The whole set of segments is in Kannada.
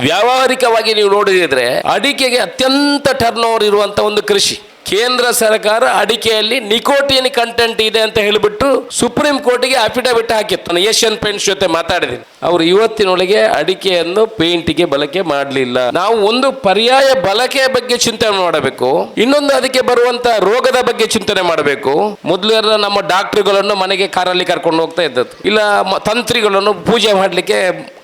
ವ್ಯಾವಹಾರಿಕವಾಗಿ ನೀವು ನೋಡಿದ್ರೆ ಅಡಿಕೆಗೆ ಅತ್ಯಂತ ಟರ್ನ್ ಓವರ್ ಇರುವಂತ ಒಂದು ಕೃಷಿ. ಕೇಂದ್ರ ಸರ್ಕಾರ ಅಡಿಕೆಯಲ್ಲಿ ನಿಕೋಟಿನ್ ಕಂಟೆಂಟ್ ಇದೆ ಅಂತ ಹೇಳಿಬಿಟ್ಟು ಸುಪ್ರೀಂ ಕೋರ್ಟಿಗೆ ಅಫಿಡವಿಟ್ ಹಾಕಿತ್ತು. ನಾನು ಏಷ್ಯನ್ ಪೇಂಟ್ಸ್ ಜೊತೆ ಮಾತಾಡಿದ್ದೀನಿ. ಅವರು ಇವತ್ತಿನೊಳಗೆ ಅಡಿಕೆಯನ್ನು ಪೇಂಟ್ಗೆ ಬಳಕೆ ಮಾಡಲಿಲ್ಲ. ನಾವು ಒಂದು ಪರ್ಯಾಯ ಬಳಕೆಯ ಬಗ್ಗೆ ಚಿಂತನೆ ಮಾಡಬೇಕು. ಇನ್ನೊಂದು ಅದಕ್ಕೆ ಬರುವಂತ ರೋಗದ ಬಗ್ಗೆ ಚಿಂತನೆ ಮಾಡಬೇಕು. ಮೊದಲು ನಮ್ಮ ಡಾಕ್ಟರ್ಗಳನ್ನು ಮನೆಗೆ ಕಾರಲ್ಲಿ ಕರ್ಕೊಂಡು ಹೋಗ್ತಾ ಇದ್ದದ್ದು. ಇಲ್ಲ ತಂತ್ರಿಗಳನ್ನು ಪೂಜೆ ಮಾಡಲಿಕ್ಕೆ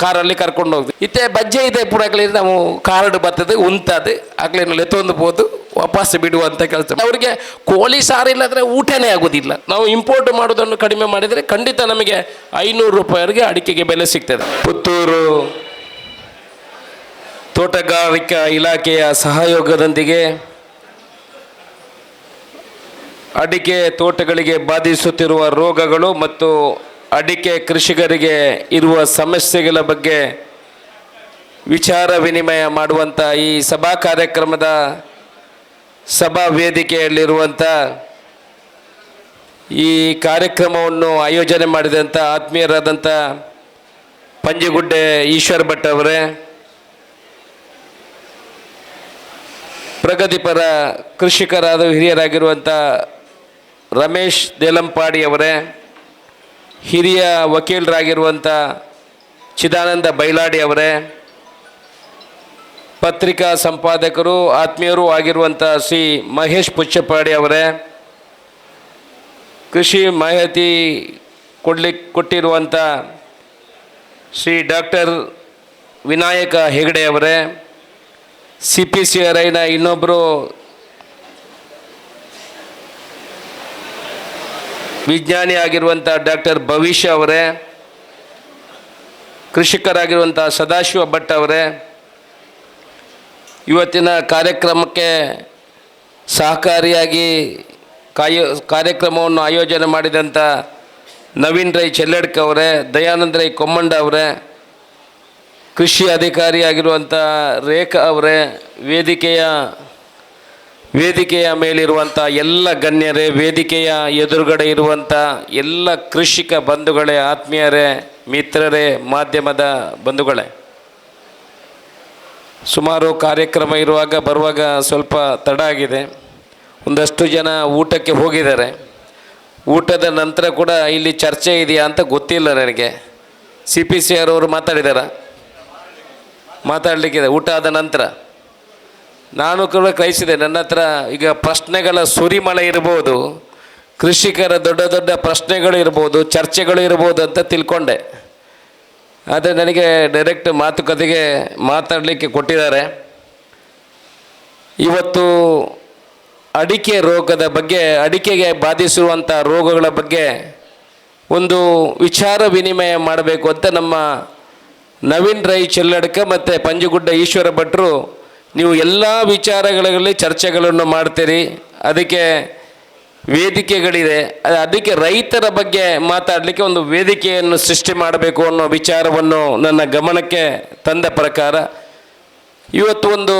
ಕಾರಲ್ಲಿ ಕರ್ಕೊಂಡು ಹೋಗ್ತೀವಿ ಇತ್ತೆ ಬಜ್ಜೆ ಇದೆ ಪುಡಗಳಲ್ಲಿ ನಾವು ಕಾರ್ಡ್ ಬರ್ತದೆ, ಉಂತದೆ ಆಗ್ಲಿನಲ್ಲಿ ಎತ್ತೊಂದು ಹೋದು ವಾಪಸ್ ಬಿಡುವಂತ ಕೆಲಸ ಅವರಿಗೆ ಕೋಳಿ ಸಾರು ಇಲ್ಲದ್ರೆ ಊಟನೇ ಆಗೋದಿಲ್ಲ. ನಾವು ಇಂಪೋರ್ಟ್ ಮಾಡೋದನ್ನು ಕಡಿಮೆ ಮಾಡಿದರೆ ಖಂಡಿತ ನಮಗೆ ಐನೂರು ರೂಪಾಯಿವರೆಗೆ ಅಡಿಕೆಗೆ ಬೆಲೆ ಸಿಗ್ತದೆ. ಪುತ್ತೂರು ತೋಟಗಾರಿಕಾ ಇಲಾಖೆಯ ಸಹಯೋಗದೊಂದಿಗೆ ಅಡಿಕೆ ತೋಟಗಳಿಗೆ ಬಾಧಿಸುತ್ತಿರುವ ರೋಗಗಳು ಮತ್ತು ಅಡಿಕೆ ಕೃಷಿಕರಿಗೆ ಇರುವ ಸಮಸ್ಯೆಗಳ ಬಗ್ಗೆ ವಿಚಾರ ವಿನಿಮಯ ಮಾಡುವಂಥ ಈ ಸಭಾ ಕಾರ್ಯಕ್ರಮದ ಸಭಾ ವೇದಿಕೆಯಲ್ಲಿರುವಂಥ ಈ ಕಾರ್ಯಕ್ರಮವನ್ನು ಆಯೋಜನೆ ಮಾಡಿದಂಥ ಆತ್ಮೀಯರಾದಂಥ ಪಂಜಗುಡ್ಡೆ ಈಶ್ವರ್ ಭಟ್ ಅವರೇ, ಪ್ರಗತಿಪರ ಕೃಷಿಕರಾದ ಹಿರಿಯರಾಗಿರುವಂಥ ರಮೇಶ್ ದೇಲಂಪಾಡಿ ಅವರೇ, ಹಿರಿಯ ವಕೀಲರಾಗಿರುವಂಥ ಚಿದಾನಂದ ಬೈಲಾಡಿ ಅವರೇ ಪತ್ರಿಕಾ ಸಂಪಾದಕರು, ಆತ್ಮೀಯರು ಆಗಿರುವಂಥ ಶ್ರೀ ಮಹೇಶ್ ಪುಚ್ಚಪಾಡಿ ಅವರೇ, ಕೃಷಿ ಮಾಹಿತಿ ಕೊಡ್ಲಿಕ್ಕೆ ಕೊಟ್ಟಿರುವಂಥ ಶ್ರೀ ಡಾಕ್ಟರ್ ವಿನಾಯಕ ಹೆಗಡೆ ಅವರೇ, ಸಿ ಪಿ ಸಿ ಆರ್ ಐನ ಇನ್ನೊಬ್ಬರು ವಿಜ್ಞಾನಿ ಆಗಿರುವಂಥ ಡಾಕ್ಟರ್ ಭವಿಷ್ಯ ಅವರೇ ಕೃಷಿಕರಾಗಿರುವಂಥ ಸದಾಶಿವ ಭಟ್ ಅವರೇ ಇವತ್ತಿನ ಕಾರ್ಯಕ್ರಮಕ್ಕೆ ಸಹಕಾರಿಯಾಗಿ ಕಾಯ ಕಾರ್ಯಕ್ರಮವನ್ನು ಆಯೋಜನೆ ಮಾಡಿದಂಥ ನವೀನ್ ರೈ ಚೆಲ್ಲಡ್ಕ ಅವರೇ, ದಯಾನಂದ ರೈ ಕೊಮ್ಮಂಡ ಅವರೇ, ಕೃಷಿ ಅಧಿಕಾರಿಯಾಗಿರುವಂಥ ರೇಖಾ ಅವರೇ, ವೇದಿಕೆಯ ವೇದಿಕೆಯ ಮೇಲಿರುವಂಥ ಎಲ್ಲ ಗಣ್ಯರೇ, ವೇದಿಕೆಯ ಎದುರುಗಡೆ ಇರುವಂಥ ಎಲ್ಲ ಕೃಷಿಕ ಬಂಧುಗಳೇ, ಆತ್ಮೀಯರೇ, ಮಿತ್ರರೇ, ಮಾಧ್ಯಮದ ಬಂಧುಗಳೇ. ಸುಮಾರು ಕಾರ್ಯಕ್ರಮ ಇರುವಾಗ ಬರುವಾಗ ಸ್ವಲ್ಪ ತಡ ಆಗಿದೆ. ಒಂದಷ್ಟು ಜನ ಊಟಕ್ಕೆ ಹೋಗಿದ್ದಾರೆ. ಊಟದ ನಂತರ ಕೂಡ ಇಲ್ಲಿ ಚರ್ಚೆ ಇದೆಯಾ ಅಂತ ಗೊತ್ತಿಲ್ಲ ನನಗೆ. ಸಿ ಪಿ ಸಿ ಆರ್ ಅವರು ಮಾತಾಡಿದಾರ? ಮಾತಾಡಲಿಕ್ಕಿದೆ ಊಟ ಆದ ನಂತರ. ನಾನು ಕೂಡ ಕಳಿಸಿದೆ ನನ್ನ ಹತ್ರ ಈಗ ಪ್ರಶ್ನೆಗಳ ಸುರಿಮಳೆ ಇರ್ಬೋದು. ಕೃಷಿಕರ ದೊಡ್ಡ ದೊಡ್ಡ ಪ್ರಶ್ನೆಗಳು ಇರ್ಬೋದು, ಚರ್ಚೆಗಳು ಇರ್ಬೋದು ಅಂತ ತಿಳ್ಕೊಂಡೆ. ಆದರೆ ನನಗೆ ಡೈರೆಕ್ಟ್ ಮಾತುಕತೆಗೆ ಮಾತಾಡಲಿಕ್ಕೆ ಕೊಟ್ಟಿದ್ದಾರೆ. ಇವತ್ತು ಅಡಿಕೆ ರೋಗದ ಬಗ್ಗೆ, ಅಡಿಕೆಗೆ ಬಾಧಿಸಿರುವಂಥ ರೋಗಗಳ ಬಗ್ಗೆ ಒಂದು ವಿಚಾರ ವಿನಿಮಯ ಮಾಡಬೇಕು ಅಂತ ನಮ್ಮ ನವೀನ್ ರೈ ಚೆಲ್ಲಡ್ಕ ಮತ್ತು ಪಂಜುಗುಡ್ಡ ಈಶ್ವರ ಭಟ್ರು ನೀವು ಎಲ್ಲ ವಿಚಾರಗಳಲ್ಲಿ ಚರ್ಚೆಗಳನ್ನು ಮಾಡ್ತೀರಿ. ಅದಕ್ಕೆ ವೇದಿಕೆಗಳಿದೆ. ಅದಕ್ಕೆ ರೈತರ ಬಗ್ಗೆ ಮಾತಾಡಲಿಕ್ಕೆ ಒಂದು ವೇದಿಕೆಯನ್ನು ಸೃಷ್ಟಿ ಮಾಡಬೇಕು ಅನ್ನೋ ವಿಚಾರವನ್ನು ನನ್ನ ಗಮನಕ್ಕೆ ತಂದ ಪ್ರಕಾರ ಇವತ್ತು ಒಂದು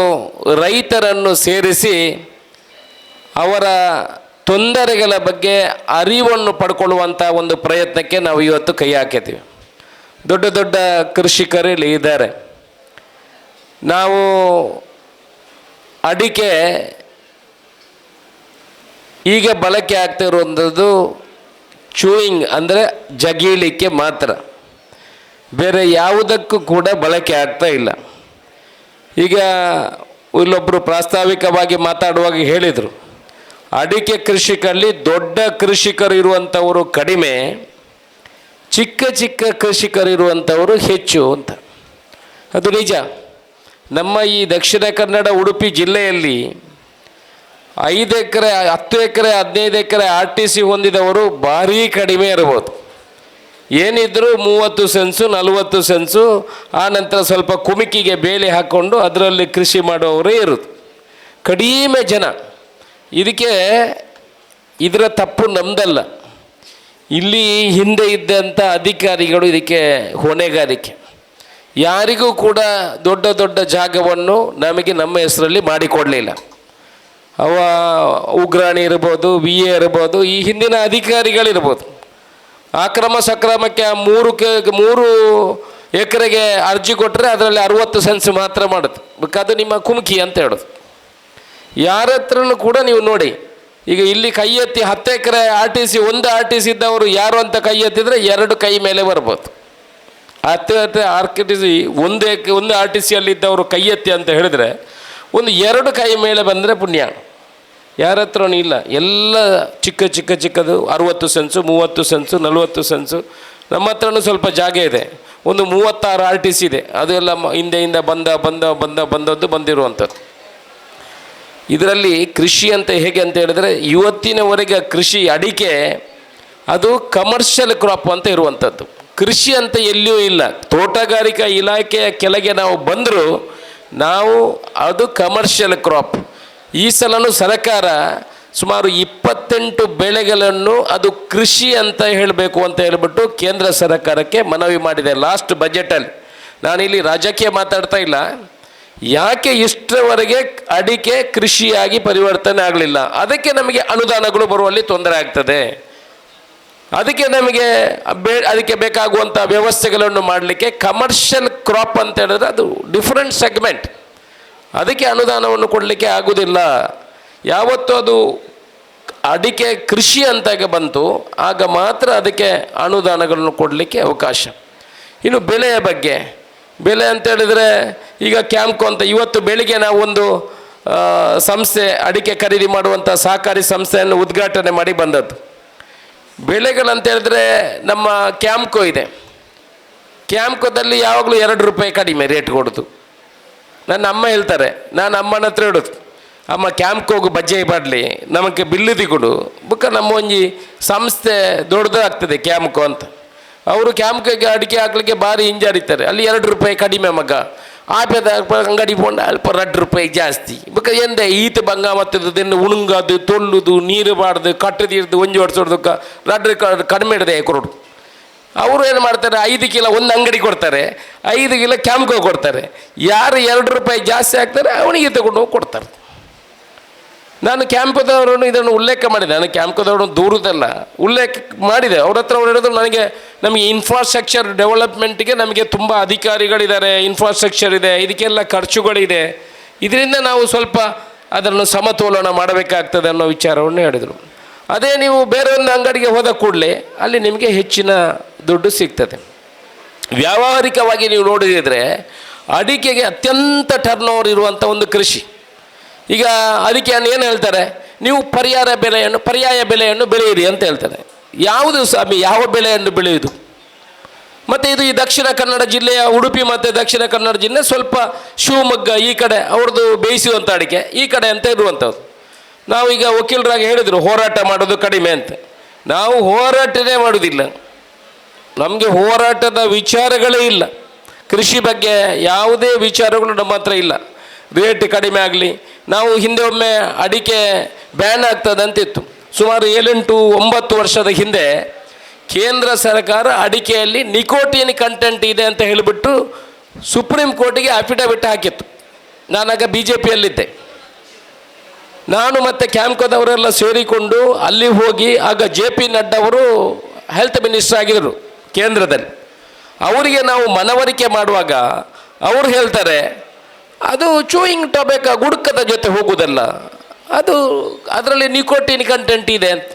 ರೈತರನ್ನು ಸೇರಿಸಿ ಅವರ ತೊಂದರೆಗಳ ಬಗ್ಗೆ ಅರಿವನ್ನು ಪಡ್ಕೊಳ್ಳುವಂಥ ಒಂದು ಪ್ರಯತ್ನಕ್ಕೆ ನಾವು ಇವತ್ತು ಕೈ ಹಾಕಿದ್ದೀವಿ. ದೊಡ್ಡ ದೊಡ್ಡ ಕೃಷಿಕರು ಇಲ್ಲಿ ಇದ್ದಾರೆ. ನಾವು ಅಡಿಕೆ ಈಗ ಬಳಕೆ ಆಗ್ತಾ ಇರುವಂಥದ್ದು ಚೂಯಿಂಗ್ ಅಂದರೆ ಜಗೀಲಿಕ್ಕೆ ಮಾತ್ರ. ಬೇರೆ ಯಾವುದಕ್ಕೂ ಕೂಡ ಬಳಕೆ ಆಗ್ತಾ ಇಲ್ಲ. ಈಗ ಇಲ್ಲೊಬ್ಬರು ಪ್ರಾಸ್ತಾವಿಕವಾಗಿ ಮಾತಾಡುವಾಗ ಹೇಳಿದರು, ಅಡಿಕೆ ಕೃಷಿಕಲ್ಲಿ ದೊಡ್ಡ ಕೃಷಿಕರು ಇರುವಂಥವರು ಕಡಿಮೆ, ಚಿಕ್ಕ ಚಿಕ್ಕ ಕೃಷಿಕರು ಇರುವಂಥವರು ಹೆಚ್ಚು ಅಂತ. ಅದು ನಿಜ. ನಮ್ಮ ಈ ದಕ್ಷಿಣ ಕನ್ನಡ ಉಡುಪಿ ಜಿಲ್ಲೆಯಲ್ಲಿ ಐದು ಎಕರೆ, ಹತ್ತು ಎಕರೆ, ಹದಿನೈದು ಎಕರೆ ಆರ್ ಟಿ ಸಿ ಹೊಂದಿದವರು ಭಾರೀ ಕಡಿಮೆ ಇರ್ಬೋದು. ಏನಿದ್ರು ಮೂವತ್ತು ಸೆನ್ಸು, ನಲವತ್ತು ಸೆನ್ಸು, ಆ ನಂತರ ಸ್ವಲ್ಪ ಕುಮಿಕಿಗೆ ಬೇಲಿ ಹಾಕ್ಕೊಂಡು ಅದರಲ್ಲಿ ಕೃಷಿ ಮಾಡುವವರೇ ಇರೋದು. ಕಡಿಮೆ ಜನ. ಇದಕ್ಕೆ ಇದರ ತಪ್ಪು ನಮ್ದಲ್ಲ. ಇಲ್ಲಿ ಹಿಂದೆ ಇದ್ದಂಥ ಅಧಿಕಾರಿಗಳು ಇದಕ್ಕೆ ಹೊಣೆಗಾರಿಕೆ. ಯಾರಿಗೂ ಕೂಡ ದೊಡ್ಡ ದೊಡ್ಡ ಜಾಗವನ್ನು ನಮಗೆ ನಮ್ಮ ಹೆಸರಲ್ಲಿ ಮಾಡಿಕೊಡಲಿಲ್ಲ. ಅವ ಉಗ್ರಾಣಿ ಇರ್ಬೋದು ವಿ ಎ ಇರ್ಬೋದು, ಈ ಹಿಂದಿನ ಅಧಿಕಾರಿಗಳಿರ್ಬೋದು. ಅಕ್ರಮ ಸಕ್ರಮಕ್ಕೆ ಮೂರು ಕೆ, ಮೂರು ಎಕರೆಗೆ ಅರ್ಜಿ ಕೊಟ್ಟರೆ ಅದರಲ್ಲಿ ಅರುವತ್ತು ಸೆನ್ಸ್ ಮಾತ್ರ ಮಾಡುತ್ತೆ. ಅದು ನಿಮ್ಮ ಕುಮ್ಕಿ ಅಂತ ಹೇಳೋದು. ಯಾರ ಹತ್ರನೂ ಕೂಡ ನೀವು ನೋಡಿ, ಈಗ ಇಲ್ಲಿ ಕೈ ಎತ್ತಿ ಹತ್ತು ಎಕರೆ ಆರ್ ಟಿ ಸಿ, ಒಂದು ಆರ್ ಟಿ ಸಿ ಇದ್ದವರು ಯಾರು ಅಂತ ಕೈ ಎತ್ತಿದ್ರೆ ಎರಡು ಕೈ ಮೇಲೆ ಬರ್ಬೋದು. ಹತ್ತು ಹತ್ತು ಆರ್ ಟಿ ಸಿ, ಒಂದು ಒಂದು ಆರ್ ಟಿ ಸಿಯಲ್ಲಿ ಇದ್ದವರು ಕೈ ಎತ್ತಿ ಅಂತ ಹೇಳಿದ್ರೆ ಒಂದು ಎರಡು ಕೈ ಮೇಲೆ ಬಂದರೆ ಪುಣ್ಯ. ಯಾರ ಹತ್ರನೂ ಇಲ್ಲ. ಎಲ್ಲ ಚಿಕ್ಕ ಚಿಕ್ಕ, ಚಿಕ್ಕದು, ಅರುವತ್ತು ಸೆನ್ಸು, ಮೂವತ್ತು ಸೆನ್ಸು, ನಲವತ್ತು ಸೆನ್ಸು, ನಮ್ಮ ಹತ್ರನೂ ಸ್ವಲ್ಪ ಜಾಗ ಇದೆ. ಒಂದು ಮೂವತ್ತಾರು ಆರ್ ಟಿ ಸಿ ಇದೆ ಅದೆಲ್ಲ ಹಿಂದೆಯಿಂದ ಬಂದ ಬಂದ ಬಂದ, ಬಂದದ್ದು ಬಂದಿರುವಂಥದ್ದು. ಇದರಲ್ಲಿ ಕೃಷಿ ಅಂತ ಹೇಗೆ ಅಂತ ಹೇಳಿದ್ರೆ, ಇವತ್ತಿನವರೆಗೆ ಕೃಷಿ ಅಡಿಕೆ, ಅದು ಕಮರ್ಷಿಯಲ್ ಕ್ರಾಪ್ ಅಂತ ಇರುವಂಥದ್ದು. ಕೃಷಿ ಅಂತ ಎಲ್ಲಿಯೂ ಇಲ್ಲ. ತೋಟಗಾರಿಕಾ ಇಲಾಖೆಯ ಕೆಳಗೆ ನಾವು ಬಂದರೂ ನಾವು ಅದು ಕಮರ್ಷಿಯಲ್ ಕ್ರಾಪ್ ಈ ಸಲನೂ ಸರ್ಕಾರ ಸುಮಾರು ಇಪ್ಪತ್ತೆಂಟು ಬೆಳೆಗಳನ್ನು ಅದು ಕೃಷಿ ಅಂತ ಹೇಳಬೇಕು ಅಂತ ಹೇಳಿಬಿಟ್ಟು ಕೇಂದ್ರ ಸರ್ಕಾರಕ್ಕೆ ಮನವಿ ಮಾಡಿದೆ ಲಾಸ್ಟ್ ಬಜೆಟಲ್ಲಿ ನಾನಿಲ್ಲಿ ರಾಜಕೀಯ ಮಾತಾಡ್ತಾ ಇಲ್ಲ. ಯಾಕೆ ಇಷ್ಟರವರೆಗೆ ಅಡಿಕೆ ಕೃಷಿಯಾಗಿ ಪರಿವರ್ತನೆ ಆಗಲಿಲ್ಲ? ಅದಕ್ಕೆ ನಮಗೆ ಅನುದಾನಗಳು ಬರುವಲ್ಲಿ ತೊಂದರೆ ಆಗ್ತದೆ. ಅದಕ್ಕೆ ನಮಗೆ ಬೇ, ಅದಕ್ಕೆ ಬೇಕಾಗುವಂಥ ವ್ಯವಸ್ಥೆಗಳನ್ನು ಮಾಡಲಿಕ್ಕೆ ಕಮರ್ಷಿಯಲ್ ಕ್ರಾಪ್ ಅಂತ ಹೇಳಿದ್ರೆ ಅದು ಡಿಫ್ರೆಂಟ್ ಸೆಗ್ಮೆಂಟ್ ಅದಕ್ಕೆ ಅನುದಾನವನ್ನು ಕೊಡಲಿಕ್ಕೆ ಆಗುವುದಿಲ್ಲ ಯಾವತ್ತೂ ಅದು ಅಡಿಕೆ ಕೃಷಿ ಅಂತಾಗ ಬಂತು, ಆಗ ಮಾತ್ರ ಅದಕ್ಕೆ ಅನುದಾನಗಳನ್ನು ಕೊಡಲಿಕ್ಕೆ ಅವಕಾಶ. ಇನ್ನು ಬೆಲೆಯ ಬಗ್ಗೆ ಬೆಲೆ ಅಂತ ಹೇಳಿದರೆ ಈಗ ಕ್ಯಾಂಪ್ಕೋ ಅಂತ ಇವತ್ತು ಬೆಳಿಗ್ಗೆ ನಾವು ಒಂದು ಸಂಸ್ಥೆ ಅಡಿಕೆ ಖರೀದಿ ಮಾಡುವಂಥ ಸಹಕಾರಿ ಸಂಸ್ಥೆಯನ್ನು ಉದ್ಘಾಟನೆ ಮಾಡಿ ಬಂದದ್ದು. ಬೆಳೆಗಳಂತ ಹೇಳಿದ್ರೆ ನಮ್ಮ ಕ್ಯಾಂಪ್ಕೋ ಇದೆ. ಕ್ಯಾಂಪ್ಕೋದಲ್ಲಿ ಯಾವಾಗಲೂ ಎರಡು ರೂಪಾಯಿ ಕಡಿಮೆ ರೇಟ್ ಕೊಡೋದು. ನನ್ನ ಅಮ್ಮ ಹೇಳ್ತಾರೆ, ನಾನು ಅಮ್ಮನ ಹತ್ರ ಹೇಳೋದು, ಅಮ್ಮ ಕ್ಯಾಂಪ್ಕೋಗಿ ಬಜ್ಜೆ ಬಾಡಲಿ ನಮಗೆ ಬಿಲ್ಲು ಕೊಡು ಬುಕ್ಕ ನಮ್ಮ ಒಂಜಿ ಸಂಸ್ಥೆ ದೊಡ್ಡದಾಗ್ತದೆ ಕ್ಯಾಂಪ್ಕೋ ಅಂತ. ಅವರು ಕ್ಯಾಂಪ್ಕೋಗೆ ಅಡಿಕೆ ಹಾಕ್ಲಿಕ್ಕೆ ಭಾರಿ ಹಿಂಜರಿತಾರೆ, ಅಲ್ಲಿ ಎರಡು ರೂಪಾಯಿ ಕಡಿಮೆ ಮಗ. ಆಪೇದ ಅಂಗಡಿ ಪೋಂಡ ಅಲ್ಪ ರಡ್ ರೂಪಾಯಿ ಜಾಸ್ತಿ. ಬಕ್ಕ ಎಂದ ಈತ ಬಂಗ ಮತ್ತದನ್ನು ಉಣುಂಗದು ತೊಳ್ಳುದು, ನೀರು ಬಾಡ್ದು ಕಟ್ಟದಿರ್ದು ಒಂಜಿ ಹೊಡ್ಸೋಡ್ದಕ್ಕ ರಡ್ ಕಡಿಮೆ ಇಡದೆ ಕೊರೋಡು. ಅವರು ಏನು ಮಾಡ್ತಾರೆ, ಐದು ಕಿಲೋ ಒಂದು ಅಂಗಡಿ ಕೊಡ್ತಾರೆ. ಐದು ಕಿಲೋ ಕ್ಯಾಂಪ್ಗೆ ಕೊಡ್ತಾರೆ. ಯಾರು ಎರಡು ರೂಪಾಯಿ ಜಾಸ್ತಿ ಹಾಕ್ತಾರೆ ಅವನಿಗೆ ತಗೊಂಡು ಹೋಗಿ ಕೊಡ್ತಾರೆ. ನಾನು ಕ್ಯಾಂಪದವರನ್ನು ಇದನ್ನು ಉಲ್ಲೇಖ ಮಾಡಿದೆ. ನಾನು ಕ್ಯಾಂಪದವರನ್ನು ದೂರದಲ್ಲ. ಉಲ್ಲೇಖ ಮಾಡಿದೆ. ಅವ್ರ ಹತ್ರ ಅವ್ರು ಹೇಳಿದ್ರು, ನನಗೆ, ನಮಗೆ ಇನ್ಫ್ರಾಸ್ಟ್ರಕ್ಚರ್ ಡೆವಲಪ್ಮೆಂಟ್ಗೆ ನಮಗೆ ತುಂಬ ಅಧಿಕಾರಿಗಳಿದ್ದಾರೆ. ಇನ್ಫ್ರಾಸ್ಟ್ರಕ್ಚರ್ ಇದೆ. ಇದಕ್ಕೆಲ್ಲ ಖರ್ಚುಗಳಿದೆ. ಇದರಿಂದ ನಾವು ಸ್ವಲ್ಪ ಅದನ್ನು ಸಮತೋಲನ ಮಾಡಬೇಕಾಗ್ತದೆ ಅನ್ನೋ ವಿಚಾರವನ್ನು ಹೇಳಿದರು. ಅದೇ ನೀವು ಬೇರೆ ಒಂದು ಅಂಗಡಿಗೆ ಹೋದ ಕೂಡಲೇ ಅಲ್ಲಿ ನಿಮಗೆ ಹೆಚ್ಚಿನ ದುಡ್ಡು ಸಿಗ್ತದೆ. ವ್ಯಾವಹಾರಿಕವಾಗಿ ನೀವು ನೋಡಿದರೆ ಅಡಿಕೆಗೆ ಅತ್ಯಂತ ಟರ್ನ್ ಓವರ್ ಇರುವಂಥ ಒಂದು ಕೃಷಿ. ಈಗ ಅದಕ್ಕೆ ಏನು ಹೇಳ್ತಾರೆ? ನೀವು ಪರ್ಯಾಯ ಬೆಲೆಯನ್ನು ಪರ್ಯಾಯ ಬೆಲೆಯನ್ನು ಬೆಳೆಯಿರಿ ಅಂತ ಹೇಳ್ತಾರೆ. ಯಾವುದು ಸ್ವಾಮಿ? ಯಾವ ಬೆಳೆಯನ್ನು ಬೆಳೆಯುವುದು? ಮತ್ತು ಇದು ಈ ದಕ್ಷಿಣ ಕನ್ನಡ ಜಿಲ್ಲೆಯ ಉಡುಪಿ ಮತ್ತು ದಕ್ಷಿಣ ಕನ್ನಡ ಜಿಲ್ಲೆ ಸ್ವಲ್ಪ ಶಿವಮೊಗ್ಗ ಈ ಕಡೆ ಅವ್ರದ್ದು ಬೇಯಿಸುವಂಥ ಅಡಿಕೆ, ಈ ಕಡೆ ಅಂತ ಇರುವಂಥದ್ದು. ನಾವು ಈಗ ವಕೀಲರಾಗಿ ಹೇಳಿದರು, ಹೋರಾಟ ಮಾಡೋದು ಕಡಿಮೆ ಅಂತ. ನಾವು ಹೋರಾಟನೇ ಮಾಡೋದಿಲ್ಲ ನಮಗೆ ಹೋರಾಟದ ವಿಚಾರಗಳೇ ಇಲ್ಲ. ಕೃಷಿ ಬಗ್ಗೆ ಯಾವುದೇ ವಿಚಾರಗಳು ನಮ್ಮ ಹತ್ರ ಇಲ್ಲ. ರೇಟ್ ಕಡಿಮೆ ಆಗಲಿ ನಾವು ಹಿಂದೆ ಒಮ್ಮೆ ಅಡಿಕೆ ಬ್ಯಾನ್ ಆಗ್ತದಂತಿತ್ತು. ಸುಮಾರು ಏಳೆಂಟು ಒಂಬತ್ತು ವರ್ಷದ ಹಿಂದೆ ಕೇಂದ್ರ ಸರ್ಕಾರ ಅಡಿಕೆಯಲ್ಲಿ ನಿಕೋಟಿನ್ ಕಂಟೆಂಟ್ ಇದೆ ಅಂತ ಹೇಳಿಬಿಟ್ಟು ಸುಪ್ರೀಂ ಕೋರ್ಟಿಗೆ ಅಫಿಡವಿಟ್ ಹಾಕಿತ್ತು. ನಾನಾಗ ಬಿ ಜೆ ಪಿಯಲ್ಲಿದ್ದೆ ನಾನು ಮತ್ತು ಕ್ಯಾಂಪ್ಕೋದವರೆಲ್ಲ ಸೇರಿಕೊಂಡು ಅಲ್ಲಿ ಹೋಗಿ ಆಗ ಜೆ ಪಿ ನಡ್ಡಾ ಅವರು ಹೆಲ್ತ್ ಮಿನಿಸ್ಟರ್ ಆಗಿದ್ದರು ಕೇಂದ್ರದಲ್ಲಿ. ಅವರಿಗೆ ನಾವು ಮನವರಿಕೆ ಮಾಡುವಾಗ ಅವರು ಹೇಳ್ತಾರೆ ಅದು ಚೂಯಿಂಗ್ ಟೊಬೆಕ ಗುಡ್ಕದ ಜೊತೆ ಹೋಗುವುದಲ್ಲ ಅದು ಅದರಲ್ಲಿ ನಿಕೋಟಿನ್ ಕಂಟೆಂಟ್ ಇದೆ ಅಂತ.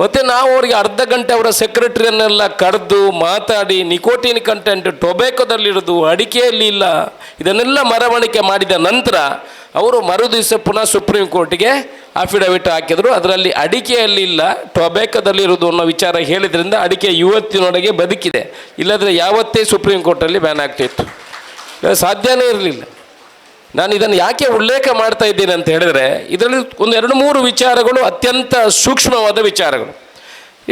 ಮತ್ತು ನಾವು ಅವರಿಗೆ ಅರ್ಧ ಗಂಟೆ ಅವರ ಸೆಕ್ರೆಟರಿಯನ್ನೆಲ್ಲ ಕರೆದು ಮಾತಾಡಿ ನಿಕೋಟಿನ್ ಕಂಟೆಂಟ್ ಟೊಬೆಕೋದಲ್ಲಿರೋದು ಅಡಿಕೆಯಲ್ಲಿ ಇಲ್ಲ. ಇದನ್ನೆಲ್ಲ ಮರವಣಿಕೆ ಮಾಡಿದ ನಂತರ ಅವರು ಮರು ದಿವಸ ಪುನಃ ಸುಪ್ರೀಂ ಕೋರ್ಟಿಗೆ ಅಫಿಡವಿಟ್ ಹಾಕಿದರು. ಅದರಲ್ಲಿ ಅಡಿಕೆಯಲ್ಲಿ ಇಲ್ಲ ಟೊಬ್ಯಾಕೋದಲ್ಲಿರೋದು ಅನ್ನೋ ವಿಚಾರ ಹೇಳಿದ್ರಿಂದ ಅಡಿಕೆ ಇವತ್ತಿನೊಳಗೆ ಬದುಕಿದೆ. ಇಲ್ಲದ್ರೆ ಯಾವತ್ತೇ ಸುಪ್ರೀಂ ಕೋರ್ಟಲ್ಲಿ ಬ್ಯಾನ್ ಆಗ್ತಿತ್ತು. ಸಾಧ್ಯನೇ ಇರಲಿಲ್ಲ. ನಾನು ಇದನ್ನು ಯಾಕೆ ಉಲ್ಲೇಖ ಮಾಡ್ತಾ ಇದ್ದೀನಿ ಅಂತ ಹೇಳಿದ್ರೆ, ಇದರಲ್ಲಿ ಒಂದು ಎರಡು ಮೂರು ವಿಚಾರಗಳು ಅತ್ಯಂತ ಸೂಕ್ಷ್ಮವಾದ ವಿಚಾರಗಳು.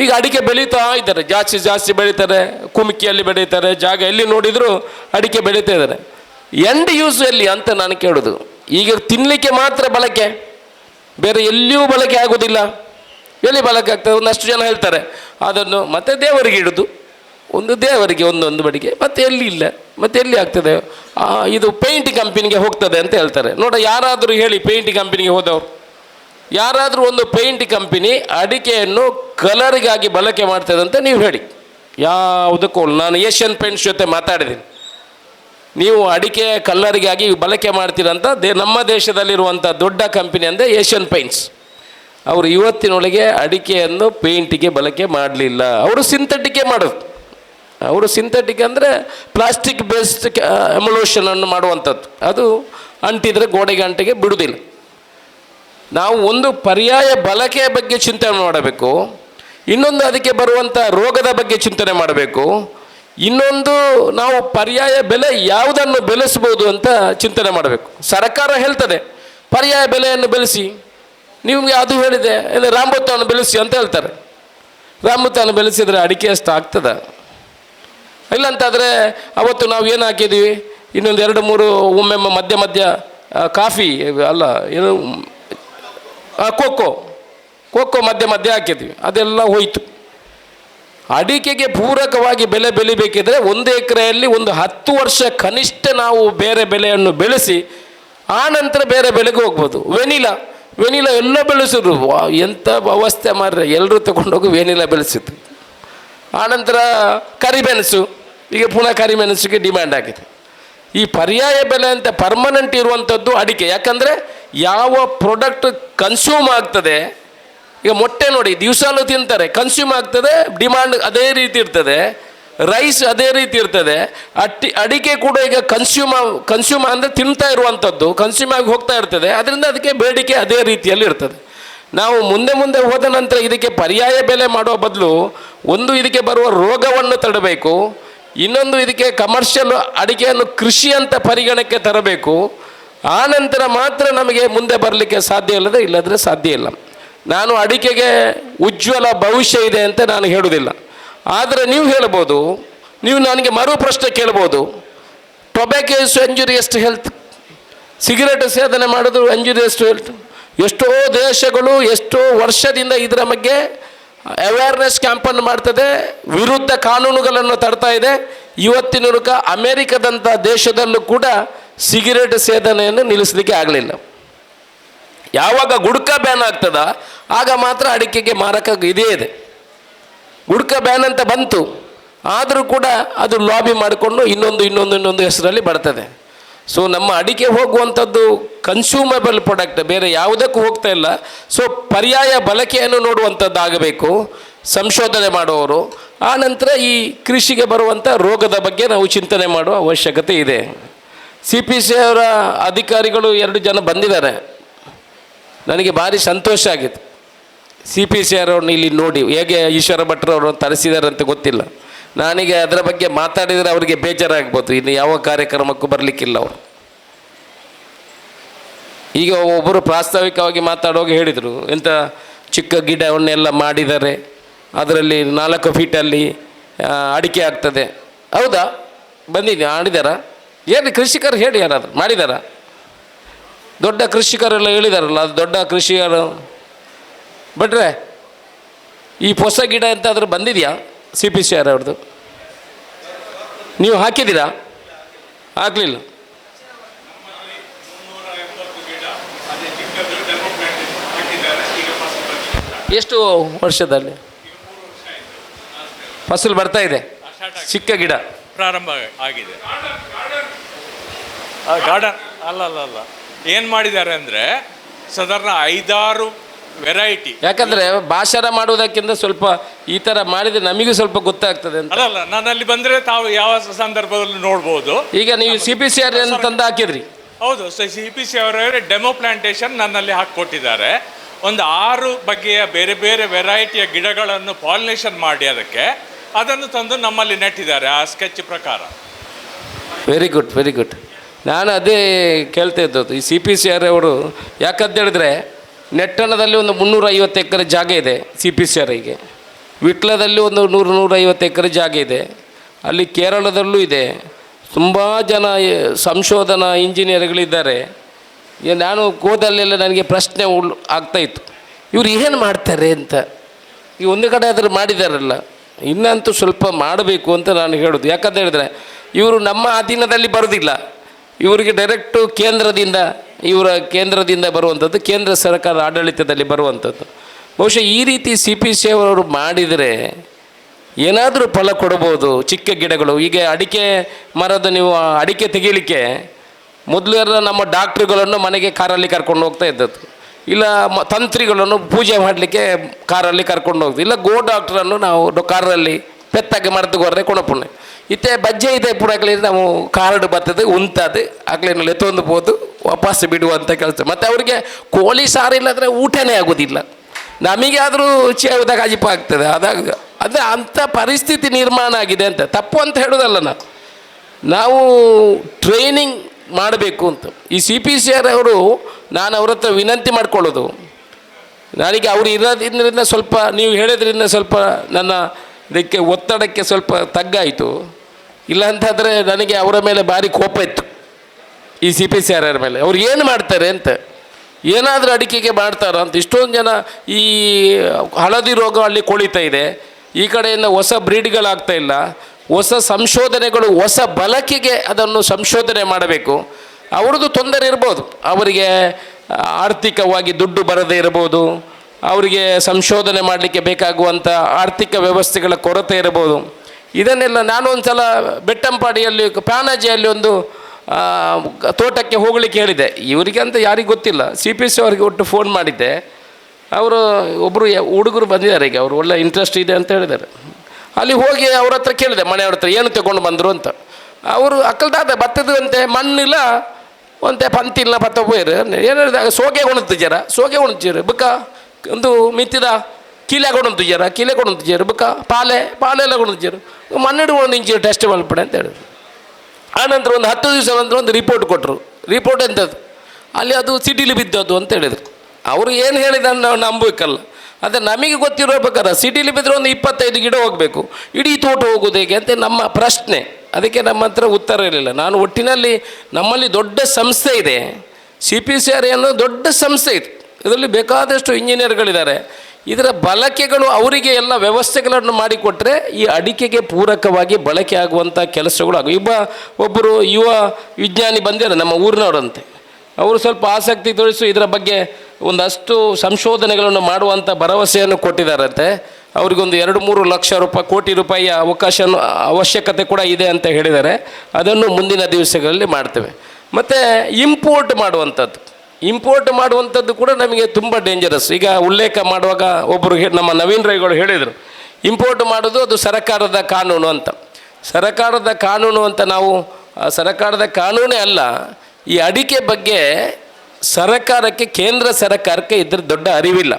ಈಗ ಅಡಿಕೆ ಬೆಳೀತಾ ಇದ್ದಾರೆ, ಜಾಸ್ತಿ ಜಾಸ್ತಿ ಬೆಳೀತಾರೆ, ಕುಮಿಕಿಯಲ್ಲಿ ಬೆಳೀತಾರೆ, ಜಾಗ ಎಲ್ಲಿ ನೋಡಿದರೂ ಅಡಿಕೆ ಬೆಳೀತಾ ಇದ್ದಾರೆ. ಎಂಡ್ ಯೂಸ್ ಎಲ್ಲಿ ಅಂತ ನಾನು ಕೇಳೋದು. ಈಗ ತಿನ್ನಲಿಕ್ಕೆ ಮಾತ್ರ ಬಳಕೆ, ಬೇರೆ ಎಲ್ಲಿಯೂ ಬಳಕೆ ಆಗೋದಿಲ್ಲ. ಎಲ್ಲಿ ಬಳಕೆ ಆಗ್ತದೆ? ಒಂದಷ್ಟು ಜನ ಹೇಳ್ತಾರೆ, ಅದನ್ನು ಮತ್ತೆ ದೇವರಿಗೆ ಇಡೋದು. ಒಂದು ದೇವರಿಗೆ ಒಂದೊಂದು ಬಡಿಗೆ, ಮತ್ತೆ ಎಲ್ಲಿ ಇಲ್ಲ, ಮತ್ತೆ ಎಲ್ಲಿ ಆಗ್ತದೆ? ಇದು ಪೇಂಟ್ ಕಂಪನಿಗೆ ಹೋಗ್ತದೆ ಅಂತ ಹೇಳ್ತಾರೆ. ನೋಡ, ಯಾರಾದರೂ ಹೇಳಿ ಪೇಂಟ್ ಕಂಪನಿಗೆ ಹೋದವರು. ಯಾರಾದರೂ ಒಂದು ಪೇಂಟ್ ಕಂಪನಿ ಅಡಿಕೆಯನ್ನು ಕಲರಿಗಾಗಿ ಬಳಕೆ ಮಾಡ್ತದೆ ಅಂತ ನೀವು ಹೇಳಿ. ಯಾವುದಕ್ಕೂ ನಾನು ಏಷ್ಯನ್ ಪೇಂಟ್ಸ್ ಜೊತೆ ಮಾತಾಡಿದ್ದೀನಿ. ನೀವು ಅಡಿಕೆ ಕಲ್ಲರಿಗಾಗಿ ಬಳಕೆ ಮಾಡ್ತೀರಂತ ದೇ, ನಮ್ಮ ದೇಶದಲ್ಲಿರುವಂಥ ದೊಡ್ಡ ಕಂಪನಿ ಅಂದರೆ ಏಷ್ಯನ್ ಪೇಂಟ್ಸ್ ಅವರು ಇವತ್ತಿನೊಳಗೆ ಅಡಿಕೆಯನ್ನು ಪೇಂಟಿಗೆ ಬಳಕೆ ಮಾಡಲಿಲ್ಲ. ಅವರು ಸಿಂಥೆಟಿಕ್ಕೇ ಮಾಡೋದು. ಅವರು ಸಿಂಥೆಟಿಕ್ ಅಂದರೆ ಪ್ಲಾಸ್ಟಿಕ್ ಬೇಸ್ಡ್ ಎಮಲೋಷನನ್ನು ಮಾಡುವಂಥದ್ದು. ಅದು ಅಂಟಿದರೆ ಗೋಡೆಗೆ ಅಂಟಿಗೆ ಬಿಡುವುದಿಲ್ಲ. ನಾವು ಒಂದು ಪರ್ಯಾಯ ಬಲಕೆಯ ಬಗ್ಗೆ ಚಿಂತನೆ ಮಾಡಬೇಕು, ಇನ್ನೊಂದು ಅದಕ್ಕೆ ಬರುವಂಥ ರೋಗದ ಬಗ್ಗೆ ಚಿಂತನೆ ಮಾಡಬೇಕು, ಇನ್ನೊಂದು ನಾವು ಪರ್ಯಾಯ ಬೆಲೆ ಯಾವುದನ್ನು ಬೆಳೆಸ್ಬೋದು ಅಂತ ಚಿಂತನೆ ಮಾಡಬೇಕು. ಸರ್ಕಾರ ಹೇಳ್ತದೆ, ಪರ್ಯಾಯ ಬೆಲೆಯನ್ನು ಬೆಳೆಸಿ ನಿಮಗೆ ಅದು ಹೇಳಿದೆ, ಅಂದರೆ ರಾಮಭತ್ತವನ್ನು ಬೆಳೆಸಿ ಅಂತ ಹೇಳ್ತಾರೆ. ರಾಮಭತ್ತವನ್ನು ಬೆಳೆಸಿದರೆ ಅಡಿಕೆ ಅಷ್ಟು ಆಗ್ತದ? ಇಲ್ಲಂತಾದರೆ ಅವತ್ತು ನಾವು ಏನು ಹಾಕಿದ್ದೀವಿ ಇನ್ನೊಂದು ಎರಡು ಮೂರು ಒಮ್ಮೆಮ್ಮೆ ಮಧ್ಯ ಮಧ್ಯ ಕಾಫಿ ಅಲ್ಲ ಏನು ಆ, ಕೋಕೋ. ಮಧ್ಯ ಮಧ್ಯ ಹಾಕಿದ್ವಿ. ಅದೆಲ್ಲ ಹೋಯಿತು. ಅಡಿಕೆಗೆ ಪೂರಕವಾಗಿ ಬೆಲೆ ಬೆಳಿಬೇಕಿದ್ರೆ ಒಂದು ಎಕರೆಯಲ್ಲಿ ಒಂದು ಹತ್ತು ವರ್ಷ ಕನಿಷ್ಠ ನಾವು ಬೇರೆ ಬೆಲೆಯನ್ನು ಬೆಳೆಸಿ ಆ ನಂತರ ಬೇರೆ ಬೆಲೆಗೆ ಹೋಗ್ಬೋದು. ವೆನಿಲಾ. ವೆನಿಲಾ ಎಲ್ಲ ಬೆಳೆಸಿದ್ರು. ಎಂಥ ಅವಸ್ಥೆ ಮಾಡ್ರೆ ಎಲ್ಲರೂ ತಗೊಂಡೋಗಿ ವೆನಿಲಾ ಬೆಳೆಸಿದ್ರು. ಆನಂತರ ಕರಿಮೆಣಸು. ಈಗ ಪುನಃ ಕರಿಮೆಣಸಿಗೆ ಡಿಮ್ಯಾಂಡ್ ಆಗಿದೆ. ಈ ಪರ್ಯಾಯ ಬೆಲೆ ಅಂತ ಪರ್ಮನೆಂಟ್ ಇರುವಂಥದ್ದು ಅಡಿಕೆ. ಯಾಕಂದರೆ ಯಾವ ಪ್ರಾಡಕ್ಟ್ ಕನ್ಸ್ಯೂಮ್ ಆಗ್ತದೆ, ಈಗ ಮೊಟ್ಟೆ ನೋಡಿ ದಿವಸಾಲು ತಿಂತಾರೆ ಕನ್ಸ್ಯೂಮ್ ಆಗ್ತದೆ ಡಿಮ್ಯಾಂಡ್ ಅದೇ ರೀತಿ ಇರ್ತದೆ ರೈಸ್ ಅದೇ ರೀತಿ ಇರ್ತದೆ, ಅಟ್ಟಿ, ಅಡಿಕೆ ಕೂಡ ಈಗ ಕನ್ಸ್ಯೂಮ್ ಕನ್ಸ್ಯೂಮ್ ಅಂದರೆ ತಿಂತಾ ಇರುವಂಥದ್ದು ಕನ್ಸ್ಯೂಮ್ ಆಗಿ ಹೋಗ್ತಾ ಇರ್ತದೆ ಅದರಿಂದ ಅದಕ್ಕೆ ಬೇಡಿಕೆ ಅದೇ ರೀತಿಯಲ್ಲಿ ಇರ್ತದೆ. ನಾವು ಮುಂದೆ ಮುಂದೆ ಹೋದ ನಂತರ ಇದಕ್ಕೆ ಪರ್ಯಾಯ ಬೆಲೆ ಮಾಡುವ ಬದಲು ಒಂದು ಇದಕ್ಕೆ ಬರುವ ರೋಗವನ್ನು ತಡಬೇಕು ಇನ್ನೊಂದು ಇದಕ್ಕೆ ಕಮರ್ಷಿಯಲ್ ಅಡಿಕೆಯನ್ನು ಕೃಷಿ ಅಂತ ಪರಿಗಣಕ್ಕೆ ತರಬೇಕು. ಆ ನಂತರ ಮಾತ್ರ ನಮಗೆ ಮುಂದೆ ಬರಲಿಕ್ಕೆ ಸಾಧ್ಯ ಇಲ್ಲದೆ ಇಲ್ಲದ್ರೆ ಸಾಧ್ಯ ಇಲ್ಲ. ನಾನು ಅಡಿಕೆಗೆ ಉಜ್ವಲ ಭವಿಷ್ಯ ಇದೆ ಅಂತ ನಾನು ಹೇಳುವುದಿಲ್ಲ. ಆದರೆ ನೀವು ಹೇಳ್ಬೋದು, ನೀವು ನನಗೆ ಮರು ಪ್ರಶ್ನೆ ಕೇಳ್ಬೋದು. Tobacco is injurious to health cigarette ಸೇವನೆ ಮಾಡೋದು ಎಂಜುರಿಯಸ್ಟ್ ಹೆಲ್ತ್ ಎಷ್ಟೋ ದೇಶಗಳು ಎಷ್ಟೋ ವರ್ಷದಿಂದ ಇದರ ಬಗ್ಗೆ ಅವೇರ್ನೆಸ್ ಕ್ಯಾಂಪನ್ನು ಮಾಡ್ತದೆ, ವಿರುದ್ಧ ಕಾನೂನುಗಳನ್ನು ತರ್ತಾ ಇದೆ. ಇವತ್ತಿನ ಅಮೇರಿಕದಂಥ ದೇಶದಲ್ಲೂ ಕೂಡ ಸಿಗರೇಟ್ ಸೇದನೆಯನ್ನು ನಿಲ್ಲಿಸಲಿಕ್ಕೆ ಆಗಲಿಲ್ಲ. ಯಾವಾಗ ಗುಡ್ಕ ಬ್ಯಾನ್ ಆಗ್ತದ, ಆಗ ಮಾತ್ರ ಅಡಿಕೆಗೆ ಮಾರಕ ಇದೇ ಇದೆ. ಗುಡ್ಕ ಬ್ಯಾನ್ ಅಂತ ಬಂತು, ಆದರೂ ಕೂಡ ಅದು ಲಾಬಿ ಮಾಡಿಕೊಂಡು ಇನ್ನೊಂದು ಇನ್ನೊಂದು ಇನ್ನೊಂದು ಹೆಸರಲ್ಲಿ ಬರ್ತದೆ. ಸೊ ನಮ್ಮ ಅಡಿಕೆ ಹೋಗುವಂಥದ್ದು ಕನ್ಸ್ಯೂಮಬಲ್ ಪ್ರಾಡಕ್ಟ್ ಬೇರೆ ಯಾವುದಕ್ಕೂ ಹೋಗ್ತಾ ಇಲ್ಲ. ಸೊ ಪರ್ಯಾಯ ಬಳಕೆಯನ್ನು ನೋಡುವಂಥದ್ದಾಗಬೇಕು, ಸಂಶೋಧನೆ ಮಾಡುವವರು. ಆ ನಂತರ ಈ ಕೃಷಿಗೆ ಬರುವಂಥ ರೋಗದ ಬಗ್ಗೆ ನಾವು ಚಿಂತನೆ ಮಾಡುವ ಅವಶ್ಯಕತೆ ಇದೆ. ಸಿ ಪಿ ಸಿ ಅವರ ಅಧಿಕಾರಿಗಳು ಎರಡು ಜನ ಬಂದಿದ್ದಾರೆ. ನನಗೆ ಭಾರಿ ಸಂತೋಷ ಆಗಿತ್ತು ಸಿ ಪಿ ಸಿ ಅವರನ್ನು ಇಲ್ಲಿ ನೋಡಿ, ಹೇಗೆ ಈಶ್ವರ ಭಟ್ರು ಅವರನ್ನು ತರಿಸಿದ್ದಾರೆ ಅಂತ ಗೊತ್ತಿಲ್ಲ. ನಾನೀಗ ಅದರ ಬಗ್ಗೆ ಮಾತಾಡಿದರೆ ಅವರಿಗೆ ಬೇಜಾರಾಗ್ಬೋದು. ಇನ್ನು ಯಾವ ಕಾರ್ಯಕ್ರಮಕ್ಕೂ ಬರಲಿಕ್ಕಿಲ್ಲ ಅವರು. ಈಗ ಒಬ್ಬರು ಪ್ರಾಸ್ತಾವಿಕವಾಗಿ ಮಾತಾಡುವಾಗ ಹೇಳಿದರು ಎಂಥ ಚಿಕ್ಕ ಗಿಡವನ್ನೆಲ್ಲ ಮಾಡಿದ್ದಾರೆ, ಅದರಲ್ಲಿ ನಾಲ್ಕು ಫೀಟಲ್ಲಿ ಅಡಿಕೆ ಆಗ್ತದೆ. ಹೌದಾ? ಬಂದಿದ್ದೀನಿ ಆಡಿದಾರ ಏನು ಕೃಷಿಕರು ಹೇಳಿ ಯಾರಾದರೂ? ಮಾಡಿದಾರಾ? ದೊಡ್ಡ ಕೃಷಿಕರೆಲ್ಲ ಹೇಳಿದಾರಲ್ಲ, ಅದು ದೊಡ್ಡ ಕೃಷಿಕರು ಬಿಟ್ರೆ ಈ ಹೊಸ ಗಿಡ ಎಂತಾದರೂ ಬಂದಿದೆಯಾ? ಸಿ ಪಿ ಸಿ ಆರ್ ಅವ್ರದ್ದು. ನೀವು ಹಾಕಿದ್ದೀರಾ? ಹಾಕಲಿಲ್ಲ. ಎಷ್ಟು ವರ್ಷದಲ್ಲಿ? ಫಸಲು ಬರ್ತಾ ಇದೆ. ಚಿಕ್ಕ ಗಿಡ. ಪ್ರಾರಂಭ ಆಗಿದೆ. ಗಾರ್ಡನ್ ಅಲ್ಲ ಅಲ್ಲ ಅಲ್ಲ ಏನು ಮಾಡಿದ್ದಾರೆ ಅಂದರೆ, ಸಾಧಾರಣ ಐದಾರು ವೆರೈಟಿ ಯಾಕಂದ್ರೆ ಭಾಷಣ ಮಾಡುವುದಕ್ಕಿಂತ ಸ್ವಲ್ಪ ಈ ತರ ಮಾಡಿದ್ರೆ ನಮಗೂ ಸ್ವಲ್ಪ ಗೊತ್ತಾಗ್ತದೆ ಅಂತ. ಅಲ್ಲ ನಾನು ಅಲ್ಲಿ ಬಂದ್ರೆ ತಾವು ಯಾವ ಸಂದರ್ಭದಲ್ಲಿ ನೋಡ್ಬೋದು. ಈಗ ನೀವು ಸಿ ಪಿ ಸಿ ಆರ್ ತಂದು ಹಾಕಿದ್ರಿ. ಹೌದು ಸಿ ಪಿ ಸಿ ಅವರವರೇ ಡೆಮೋ ಪ್ಲಾಂಟೇಶನ್ ನನ್ನಲ್ಲಿ ಹಾಕಿಕೊಟ್ಟಿದ್ದಾರೆ. ಒಂದು ಆರು ಬಗೆಯ ಬೇರೆ ಬೇರೆ ವೆರೈಟಿಯ ಗಿಡಗಳನ್ನು ಪಾಲಿನೇಷನ್ ಮಾಡಿ ಅದಕ್ಕೆ. ಅದನ್ನು ತಂದು ನಮ್ಮಲ್ಲಿ ನೆಟ್ಟಿದ್ದಾರೆ ಆ ಸ್ಕೆಚ್ ಪ್ರಕಾರ. ವೆರಿ ಗುಡ್ ವೆರಿ ಗುಡ್ ನಾನು ಅದೇ ಕೇಳ್ತಾ ಇದ್ದದ್ದು ಈ ಸಿ ಪಿ ಸಿ ಆರ್ ಅವರು ಯಾಕಂತ ಹೇಳಿದ್ರೆ ನೆಟ್ಟಣದಲ್ಲಿ ಒಂದು ಮುನ್ನೂರ ಐವತ್ತು ಎಕರೆ ಜಾಗ ಇದೆ ಸಿ ಪಿ ಸಿ ಆರ್ ಐಗೆ ವಿಟ್ಲದಲ್ಲಿ ಒಂದು ನೂರು ನೂರೈವತ್ತು ಎಕರೆ ಜಾಗ ಇದೆ. ಅಲ್ಲಿ ಕೇರಳದಲ್ಲೂ ಇದೆ. ತುಂಬ ಜನ ಸಂಶೋಧನಾ ಇಂಜಿನಿಯರ್ಗಳಿದ್ದಾರೆ. ನಾನು ಹೋದಲ್ಲೆಲ್ಲ ನನಗೆ ಪ್ರಶ್ನೆ ಉಳ್ ಆಗ್ತಾಯಿತ್ತು ಇವ್ರು ಏನು ಮಾಡ್ತಾರೆ ಅಂತ. ಈ ಒಂದು ಕಡೆ ಆದರೂ ಮಾಡಿದಾರಲ್ಲ. ಇನ್ನಂತೂ ಸ್ವಲ್ಪ ಮಾಡಬೇಕು ಅಂತ ನಾನು ಹೇಳೋದು. ಯಾಕಂತ ಹೇಳಿದ್ರೆ, ಇವರು ನಮ್ಮ ಅಧೀನದಲ್ಲಿ ಬರೋದಿಲ್ಲ. ಇವರಿಗೆ ಡೈರೆಕ್ಟು ಕೇಂದ್ರದಿಂದ ಇವರ ಕೇಂದ್ರದಿಂದ ಬರುವಂಥದ್ದು, ಕೇಂದ್ರ ಸರ್ಕಾರ ಆಡಳಿತದಲ್ಲಿ ಬರುವಂಥದ್ದು. ಬಹುಶಃ ಈ ರೀತಿ ಸಿ ಪಿ ಸಿ ಅವರು ಮಾಡಿದರೆ ಏನಾದರೂ ಫಲ ಕೊಡ್ಬೋದು ಚಿಕ್ಕ ಗಿಡಗಳು. ಈಗ ಅಡಿಕೆ ಮರದ ನೀವು ಅಡಿಕೆ ತೆಗೀಲಿಕ್ಕೆ ಮೊದಲು ಎಲ್ಲ ನಮ್ಮ ಡಾಕ್ಟ್ರುಗಳನ್ನು ಮನೆಗೆ ಕಾರಲ್ಲಿ ಕರ್ಕೊಂಡು ಹೋಗ್ತಾ ಇದ್ದದ್ದು. ಇಲ್ಲ ಮ, ತಂತ್ರಿಗಳನ್ನು ಪೂಜೆ ಮಾಡಲಿಕ್ಕೆ ಕಾರಲ್ಲಿ ಕರ್ಕೊಂಡು ಹೋಗ್ತೀವಿ ಇಲ್ಲ ಗೋ ಡಾಕ್ಟ್ರನ್ನು ನಾವು ಕಾರಲ್ಲಿ ಪೆತ್ತಾಗಿ ಮರೆದು ಕೊಣಪುಣ್ಣೆ ಇತ್ತೆ ಬಜ್ಜೆ ಇದೆ ಪುಡಾಗ್ಲಿ ನಾವು ಕಾರ್ಡ್ ಬರ್ತದೆ, ಉಂತದು ಆಗ್ಲಿನಲ್ಲಿ ಎತ್ತೊಂದು ಹೋದು ವಾಪಸ್ ಬಿಡುವಂಥ ಕೆಲಸ. ಮತ್ತು ಅವರಿಗೆ ಕೋಳಿ ಸಾರು ಇಲ್ಲದ್ರೆ ಊಟನೇ ಆಗೋದಿಲ್ಲ. ನಮಗೆ ಆದರೂ ಚೇವದಾಗ ಅಜಿಪ ಆಗ್ತದೆ. ಅದಾಗ ಅದೇ ಅಂಥ ಪರಿಸ್ಥಿತಿ ನಿರ್ಮಾಣ ಆಗಿದೆ ಅಂತ. ತಪ್ಪು ಅಂತ ಹೇಳೋದಲ್ಲ ನಾನು ನಾವು ಟ್ರೈನಿಂಗ್ ಮಾಡಬೇಕು ಅಂತ. ಈ ಸಿ ಪಿ ಸಿ ಆರ್ ಅವರು ನಾನು ಅವ್ರ ಹತ್ರ ವಿನಂತಿ ಮಾಡ್ಕೊಳ್ಳೋದು. ನನಗೆ ಅವರು ಇರೋದ್ರಿಂದ ಸ್ವಲ್ಪ, ನೀವು ಹೇಳೋದ್ರಿಂದ ಸ್ವಲ್ಪ ನನ್ನ ಇದಕ್ಕೆ ಒತ್ತಡಕ್ಕೆ ಸ್ವಲ್ಪ ತಗ್ಗಾಯಿತು. ಇಲ್ಲ ಅಂತಂದರೆ ನನಗೆ ಅವರ ಮೇಲೆ ಭಾರಿ ಕೋಪ ಇತ್ತು. ಈ C P C R R ಮೇಲೆ. ಅವ್ರು ಏನು ಮಾಡ್ತಾರೆ ಅಂತ. ಏನಾದರೂ ಅಡಿಕೆಗೆ ಮಾಡ್ತಾರೋ ಅಂತ. ಇಷ್ಟೊಂದು ಜನ ಈ ಹಳದಿ ರೋಗ ಅಲ್ಲಿ ಕೊಳಿತಾ ಇದೆ. ಈ ಕಡೆಯಿಂದ ಹೊಸ ಬ್ರೀಡ್ಗಳಾಗ್ತಾ ಇಲ್ಲ. ಹೊಸ ಸಂಶೋಧನೆಗಳು, ಹೊಸ ಬಳಕೆಗೆ ಅದನ್ನು ಸಂಶೋಧನೆ ಮಾಡಬೇಕು. ಅವ್ರದ್ದು ತೊಂದರೆ ಇರ್ಬೋದು. ಅವರಿಗೆ ಆರ್ಥಿಕವಾಗಿ ದುಡ್ಡು ಬರದೇ ಇರ್ಬೋದು. ಅವರಿಗೆ ಸಂಶೋಧನೆ ಮಾಡಲಿಕ್ಕೆ ಬೇಕಾಗುವಂಥ ಆರ್ಥಿಕ ವ್ಯವಸ್ಥೆಗಳ ಕೊರತೆ ಇರ್ಬೋದು. ಇದನ್ನೆಲ್ಲ ನಾನು ಒಂದು ಸಲ ಬೆಟ್ಟಂಪಾಡಿಯಲ್ಲಿ ಪ್ಯಾನಾಜಿಯಲ್ಲಿ ಒಂದು ತೋಟಕ್ಕೆ ಹೋಗಲಿಕ್ಕೆ ಹೇಳಿದೆ. ಇವರಿಗೆ ಅಂತ ಯಾರಿಗೂ ಗೊತ್ತಿಲ್ಲ. ಸಿ ಪಿ ಸಿ ಅವರಿಗೆ ಒಟ್ಟು ಫೋನ್ ಮಾಡಿದ್ದೆ. ಅವರು ಒಬ್ಬರು ಹುಡುಗರು ಬಂದಿದ್ದಾರೆ ಈಗ. ಅವರು ಒಳ್ಳೆ ಇಂಟ್ರೆಸ್ಟ್ ಇದೆ ಅಂತ ಹೇಳಿದ್ದಾರೆ. ಅಲ್ಲಿ ಹೋಗಿ ಅವ್ರ ಹತ್ರ ಕೇಳಿದೆ ಮನೆಯವ್ರ ಹತ್ರ, ಏನು ತಗೊಂಡು ಬಂದರು? ಅಂತ. ಅವರು ಅಕ್ಕಲ್ದಾದ ಬತ್ತದಂತೆ ಮಣ್ಣಿಲ್ಲ, ಒಂತೆ ಪಂತಿಲ್ಲ ಪತ್ತ ಹೋಯ್ರು ಏನು ಹೇಳಿದಾಗ ಸೋಗೆ ಉಣ್ತಿದ್ದೀರ ಸೋಗೆ ಉಣ್ತೀರ ಬುಕ್ಕ, ಒಂದು ಮಿತ್ತಿದ ಕೀಲೆ ಕೊಣತು ಜರ ಕೀಲೆ ಕೊಣತು ಜರ ಬುಕ್ಕ ಪಾಲೆ ಪಾಲೆ ಎಲ್ಲ ಕೊಣತು ಜರು. ಮನ್ನೆಡು ಒಂದು ಇಂಚು ಟೆಸ್ಟ್ ಪಡೆ ಅಂತ ಹೇಳಿದ್ರು. ಆನಂತರ ಒಂದು ಹತ್ತು ದಿವಸ ನಂತರ ಒಂದು ರಿಪೋರ್ಟ್ ಕೊಟ್ಟರು ರಿಪೋರ್ಟ್ ಎಂಥದ್ದು ಅಲ್ಲಿ ಅದು ಸಿಟಿಲಿ ಬಿದ್ದದ್ದು ಅಂತ ಹೇಳಿದರು. ಅವರು ಏನು ಹೇಳಿದ ನಾವು ನಂಬಬೇಕಲ್ಲ. ಅದೇ ನಮಗೆ ಗೊತ್ತಿರೋ ಪ್ರಕಾರ ಸಿಟಿಲಿ ಬಿದ್ದರೆ ಒಂದು ಇಪ್ಪತ್ತೈದು ಗಿಡ ಹೋಗಬೇಕು. ಇಡೀ ತೋಟ ಹೋಗೋದು ಹೇಗೆ ಅಂತ ನಮ್ಮ ಪ್ರಶ್ನೆ. ಅದಕ್ಕೆ ನಮ್ಮ ಹತ್ರ ಉತ್ತರ ಇರಲಿಲ್ಲ. ನಾನು ಒಟ್ಟಿನಲ್ಲಿ ನಮ್ಮಲ್ಲಿ ದೊಡ್ಡ ಸಂಸ್ಥೆ ಇದೆ. ಸಿ ಪಿ ಸಿ ಆರ್ ಅನ್ನೋ ದೊಡ್ಡ ಸಂಸ್ಥೆ ಇದೆ. ಇದರಲ್ಲಿ ಬೇಕಾದಷ್ಟು ಇಂಜಿನಿಯರ್ಗಳಿದ್ದಾರೆ ಇದರ ಬಳಕೆಗಳು ಅವರಿಗೆ ಎಲ್ಲ ವ್ಯವಸ್ಥೆಗಳನ್ನು ಮಾಡಿಕೊಟ್ಟರೆ ಈ ಅಡಿಕೆಗೆ ಪೂರಕವಾಗಿ ಬಳಕೆ ಆಗುವಂಥ ಕೆಲಸಗಳು ಆಗು ಇಬ್ಬ ಒಬ್ಬರು ಯುವ ವಿಜ್ಞಾನಿ ಬಂದಿದ್ದಾರೆ ನಮ್ಮ ಊರಿನವರಂತೆ. ಅವರು ಸ್ವಲ್ಪ ಆಸಕ್ತಿ ತೋರಿಸು ಇದರ ಬಗ್ಗೆ ಒಂದಷ್ಟು ಸಂಶೋಧನೆಗಳನ್ನು ಮಾಡುವಂಥ ಭರವಸೆಯನ್ನು ಕೊಟ್ಟಿದ್ದಾರಂತೆ. ಅವರಿಗೊಂದು ಎರಡು ಮೂರು ಲಕ್ಷ ರೂಪಾಯಿ, ಕೋಟಿ ರೂಪಾಯಿಯ ಅವಕಾಶ ಅವಶ್ಯಕತೆ ಕೂಡ ಇದೆ ಅಂತ ಹೇಳಿದ್ದಾರೆ. ಅದನ್ನು ಮುಂದಿನ ದಿವಸಗಳಲ್ಲಿ ಮಾಡ್ತೇವೆ. ಮತ್ತು ಇಂಪೋರ್ಟ್ ಮಾಡುವಂಥದ್ದು. ಇಂಪೋರ್ಟ್ ಮಾಡುವಂಥದ್ದು ಕೂಡ ನಮಗೆ ತುಂಬ ಡೇಂಜರಸ್ ಈಗ ಉಲ್ಲೇಖ ಮಾಡುವಾಗ ಒಬ್ಬರು ನಮ್ಮ ನವೀನ್ ರೈಗಳು ಹೇಳಿದರು ಇಂಪೋರ್ಟ್ ಮಾಡೋದು ಅದು ಸರಕಾರದ ಕಾನೂನು ಅಂತ. ಸರಕಾರದ ಕಾನೂನು ಅಂತ ನಾವು ಸರಕಾರದ ಕಾನೂನೇ ಅಲ್ಲ, ಈ ಅಡಿಕೆ ಬಗ್ಗೆ ಸರಕಾರಕ್ಕೆ, ಕೇಂದ್ರ ಸರಕಾರಕ್ಕೆ ಇದ್ರ ದೊಡ್ಡ ಅರಿವಿಲ್ಲ.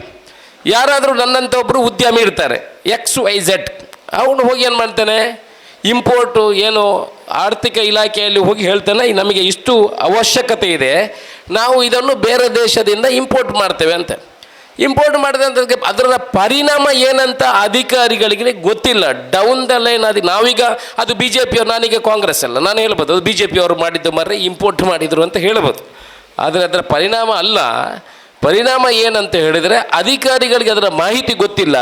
ಯಾರಾದರೂ ನನ್ನಂಥ ಒಬ್ಬರು ಉದ್ಯಮಿ ಇರ್ತಾರೆ ಎಕ್ಸ್ ವೈ ಝೆಡ್ ಅವನು ಹೋಗಿ ಏನು ಮಾಡ್ತಾನೆ? ಇಂಪೋರ್ಟು ಏನು ಆರ್ಥಿಕ ಇಲಾಖೆಯಲ್ಲಿ ಹೋಗಿ ಹೇಳ್ತಾನೆ, ನಮಗೆ ಇಷ್ಟು ಅವಶ್ಯಕತೆ ಇದೆ. ನಾವು ಇದನ್ನು ಬೇರೆ ದೇಶದಿಂದ ಇಂಪೋರ್ಟ್ ಮಾಡ್ತೇವೆ ಅಂತ. ಇಂಪೋರ್ಟ್ ಮಾಡಿದಂಥದ್ದಕ್ಕೆ ಅದರ ಪರಿಣಾಮ ಏನಂತ ಅಧಿಕಾರಿಗಳಿಗೆ ಗೊತ್ತಿಲ್ಲ. ಡೌನ್ ದ ಲೈನ್ ಅದು ನಾವೀಗ, ಅದು ಬಿ ಜೆ ಪಿಯವ್ರು ನಾನೀಗ ಕಾಂಗ್ರೆಸ್ ಅಲ್ಲ, ನಾನು ಹೇಳ್ಬೋದು, ಅದು ಬಿ ಜೆ ಪಿಯವರು ಮಾಡಿದ್ದು ಮರ್ರೆ, ಇಂಪೋರ್ಟ್ ಮಾಡಿದರು ಅಂತ ಹೇಳ್ಬೋದು. ಆದರೆ ಅದರ ಪರಿಣಾಮ ಅಲ್ಲ. ಪರಿಣಾಮ ಏನಂತ ಹೇಳಿದರೆ ಅಧಿಕಾರಿಗಳಿಗೆ ಅದರ ಮಾಹಿತಿ ಗೊತ್ತಿಲ್ಲ.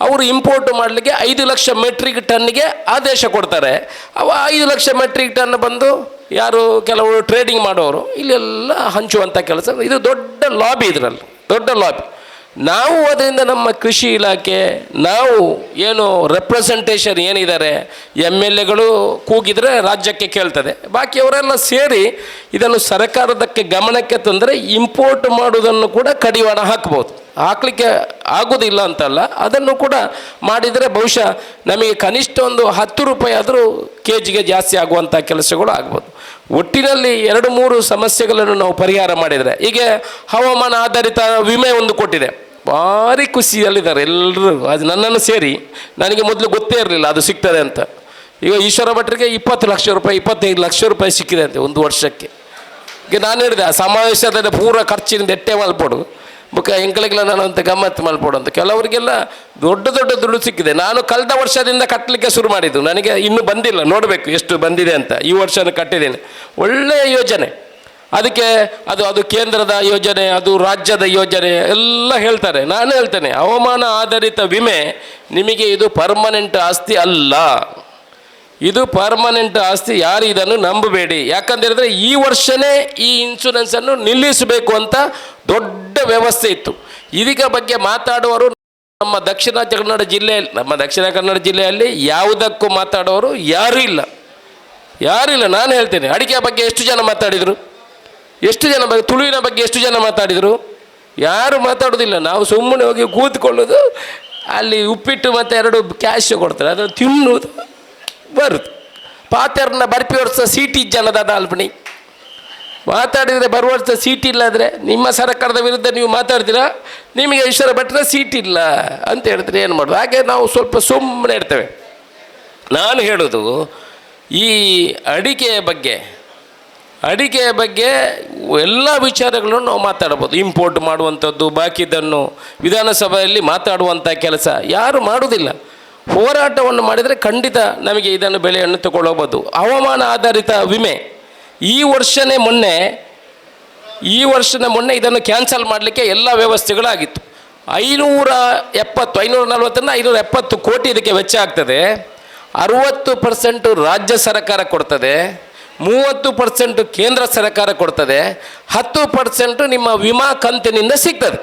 ಅವರು ಇಂಪೋರ್ಟ್ ಮಾಡಲಿಕ್ಕೆ ಐದು ಲಕ್ಷ ಮೆಟ್ರಿಕ್ ಟನ್ನಿಗೆ ಆದೇಶ ಕೊಡ್ತಾರೆ. ಅವ ಐದು ಲಕ್ಷ ಮೆಟ್ರಿಕ್ ಟನ್ ಬಂದು ಯಾರು ಕೆಲವರು ಟ್ರೇಡಿಂಗ್ ಮಾಡೋರು ಇಲ್ಲೆಲ್ಲ ಹಂಚುವಂಥ ಕೆಲಸ. ಇದು ದೊಡ್ಡ ಲಾಬಿ ಇದರಲ್ಲಿ, ದೊಡ್ಡ ಲಾಬಿ ನಾವು ಅದರಿಂದ ನಮ್ಮ ಕೃಷಿ ಇಲಾಖೆ, ನಾವು ಏನು ರೆಪ್ರೆಸೆಂಟೇಷನ್ ಏನಿದ್ದಾರೆ ಎಂ ಎಲ್ ಎಗಳು ಕೂಗಿದರೆ ರಾಜ್ಯಕ್ಕೆ ಕೇಳ್ತದೆ. ಬಾಕಿಯವರೆಲ್ಲ ಸೇರಿ ಇದನ್ನು ಸರ್ಕಾರದಕ್ಕೆ ಗಮನಕ್ಕೆ ತಂದರೆ ಇಂಪೋರ್ಟ್ ಮಾಡುವುದನ್ನು ಕೂಡ ಕಡಿವಾಣ ಹಾಕ್ಬೋದು. ಹಾಕಲಿಕ್ಕೆ ಆಗೋದಿಲ್ಲ ಅಂತಲ್ಲ, ಅದನ್ನು ಕೂಡ ಮಾಡಿದರೆ ಬಹುಶಃ ನಮಗೆ ಕನಿಷ್ಠ ಒಂದು ಹತ್ತು ರೂಪಾಯಿ ಆದರೂ ಕೆ ಜಿಗೆ ಜಾಸ್ತಿ ಆಗುವಂಥ ಕೆಲಸಗಳು ಆಗ್ಬೋದು. ಒಟ್ಟಿನಲ್ಲಿ ಎರಡು ಮೂರು ಸಮಸ್ಯೆಗಳನ್ನು ನಾವು ಪರಿಹಾರ ಮಾಡಿದರೆ, ಹೀಗೆ ಹವಾಮಾನ ಆಧಾರಿತ ವಿಮೆ ಒಂದು ಕೊಟ್ಟಿದೆ. ಭಾರಿ ಖುಷಿಯಲ್ಲಿದ್ದಾರೆ ಎಲ್ಲರೂ ಅದು ನನ್ನನ್ನು ಸೇರಿ, ನನಗೆ ಮೊದಲು ಗೊತ್ತೇ ಇರಲಿಲ್ಲ ಅದು ಸಿಗ್ತದೆ ಅಂತ. ಈಗ ಈಶ್ವರ ಭಟ್ರಿಗೆ ಇಪ್ಪತ್ತು ಲಕ್ಷ ರೂಪಾಯಿ, ಇಪ್ಪತ್ತೈದು ಲಕ್ಷ ರೂಪಾಯಿ ಸಿಕ್ಕಿದೆ ಅಂತೆ ಒಂದು ವರ್ಷಕ್ಕೆ. ಈಗ ನಾನು ಹೇಳಿದೆ, ಆ ಸಮಾವೇಶದಲ್ಲಿ ಪೂರ ಖರ್ಚಿನಿಂದ ಎಟ್ಟೆ ಮಲ್ಪಡು. ಬುಕ್ಕ ಎಂಕಳಿಗೆಲ್ಲ ನಾನು ಅಂತ ಗಮ್ಮತ್ತು ಅಂತ. ಕೆಲವರಿಗೆಲ್ಲ ದೊಡ್ಡ ದೊಡ್ಡ ದುಡ್ಡು ಸಿಕ್ಕಿದೆ. ನಾನು ಕಳೆದ ವರ್ಷದಿಂದ ಕಟ್ಟಲಿಕ್ಕೆ ಶುರು ಮಾಡಿದ್ದು. ನನಗೆ ಇನ್ನೂ ಬಂದಿಲ್ಲ. ನೋಡಬೇಕು ಎಷ್ಟು ಬಂದಿದೆ ಅಂತ. ಈ ವರ್ಷ ಕಟ್ಟಿದ್ದೇನೆ. ಒಳ್ಳೆಯ ಯೋಜನೆ. ಅದಕ್ಕೆ ಅದು ಅದು ಕೇಂದ್ರದ ಯೋಜನೆ, ಅದು ರಾಜ್ಯದ ಯೋಜನೆ ಎಲ್ಲ ಹೇಳ್ತಾರೆ. ನಾನು ಹೇಳ್ತೇನೆ, ಹವಾಮಾನ ಆಧಾರಿತ ವಿಮೆ ನಿಮಗೆ ಇದು ಪರ್ಮನೆಂಟ್ ಆಸ್ತಿ ಅಲ್ಲ. ಇದು ಪರ್ಮನೆಂಟ್ ಆಸ್ತಿ, ಯಾರು ಇದನ್ನು ನಂಬಬೇಡಿ. ಯಾಕಂತೇಳಿದ್ರೆ ಈ ವರ್ಷನೇ ಈ ಇನ್ಶೂರೆನ್ಸನ್ನು ನಿಲ್ಲಿಸಬೇಕು ಅಂತ ದೊಡ್ಡ ವ್ಯವಸ್ಥೆ ಇತ್ತು. ಇದಕ್ಕೆ ಬಗ್ಗೆ ಮಾತಾಡುವವರು ನಮ್ಮ ದಕ್ಷಿಣ ಕನ್ನಡ ಜಿಲ್ಲೆಯಲ್ಲಿ, ನಮ್ಮ ದಕ್ಷಿಣ ಕನ್ನಡ ಜಿಲ್ಲೆಯಲ್ಲಿ ಯಾವುದಕ್ಕೂ ಮಾತಾಡೋರು ಯಾರೂ ಇಲ್ಲ. ಯಾರೂ ಇಲ್ಲ, ನಾನು ಹೇಳ್ತೇನೆ. ಅಡಿಕೆ ಬಗ್ಗೆ ಎಷ್ಟು ಜನ ಮಾತಾಡಿದರು? ಎಷ್ಟು ಜನ ಬಗ್ಗೆ, ತುಳುವಿನ ಬಗ್ಗೆ ಎಷ್ಟು ಜನ ಮಾತಾಡಿದರು? ಯಾರು ಮಾತಾಡೋದಿಲ್ಲ ನಾವು ಸುಮ್ಮನೆ ಹೋಗಿ ಕೂತ್ಕೊಳ್ಳೋದು, ಅಲ್ಲಿ ಉಪ್ಪಿಟ್ಟು ಮತ್ತು ಎರಡು ಕ್ಯಾಶ್ ಕೊಡ್ತಾರೆ. ಅದನ್ನು ತಿನ್ನುವುದು ಬರುತ್ತೆ ಪಾತೆರ್ನ ಬರ್ಪಿ ವರ್ಷ ಸೀಟಿ ಜನದ ಅಲ್ಪಣಿ ಮಾತಾಡಿದರೆ ಬರುವ ಸೀಟ್ ಇಲ್ಲಾದರೆ ನಿಮ್ಮ ಸರ್ಕಾರದ ವಿರುದ್ಧ ನೀವು ಮಾತಾಡ್ತೀರಾ? ನಿಮಗೆ ಈಶ್ವರ ಭಟ್ರ ಸೀಟ್ ಇಲ್ಲ ಅಂತ ಹೇಳಿದ್ರೆ ಏನು ಮಾಡೋದು? ಹಾಗೆ ನಾವು ಸ್ವಲ್ಪ ಸುಮ್ಮನೆ ಇರ್ತೇವೆ. ನಾನು ಹೇಳೋದು, ಈ ಅಡಿಕೆಯ ಬಗ್ಗೆ ಅಡಿಕೆಯ ಬಗ್ಗೆ ಎಲ್ಲ ವಿಚಾರಗಳನ್ನು ನಾವು ಮಾತಾಡ್ಬೋದು ಇಂಪೋರ್ಟ್ ಮಾಡುವಂಥದ್ದು, ಬಾಕಿದನ್ನು ವಿಧಾನಸಭೆಯಲ್ಲಿ ಮಾತಾಡುವಂಥ ಕೆಲಸ ಯಾರು ಮಾಡುವುದಿಲ್ಲ ಹೋರಾಟವನ್ನು ಮಾಡಿದರೆ ಖಂಡಿತ ನಮಗೆ ಇದನ್ನು ಬೆಲೆಯನ್ನು ತಗೊಳ್ಳಬಹುದು ಹವಾಮಾನ ಆಧಾರಿತ ವಿಮೆ. ಈ ವರ್ಷನೇ ಮೊನ್ನೆ, ಈ ವರ್ಷದ ಮೊನ್ನೆ ಇದನ್ನು ಕ್ಯಾನ್ಸಲ್ ಮಾಡಲಿಕ್ಕೆ ಎಲ್ಲ ವ್ಯವಸ್ಥೆಗಳಾಗಿತ್ತು. ಐನೂರ ಎಪ್ಪತ್ತು, ಐನೂರ ನಲವತ್ತರಿಂದ ಐನೂರ ಎಪ್ಪತ್ತು ಕೋಟಿ ಇದಕ್ಕೆ ವೆಚ್ಚ ಆಗ್ತದೆ. ಅರುವತ್ತು ಪರ್ಸೆಂಟು ರಾಜ್ಯ ಸರ್ಕಾರ ಕೊಡ್ತದೆ. ಮೂವತ್ತು ಪರ್ಸೆಂಟು ಕೇಂದ್ರ ಸರ್ಕಾರ ಕೊಡ್ತದೆ. ಹತ್ತು ಪರ್ಸೆಂಟು ನಿಮ್ಮ ವಿಮಾ ಕಂತಿನಿಂದ ಸಿಗ್ತದೆ.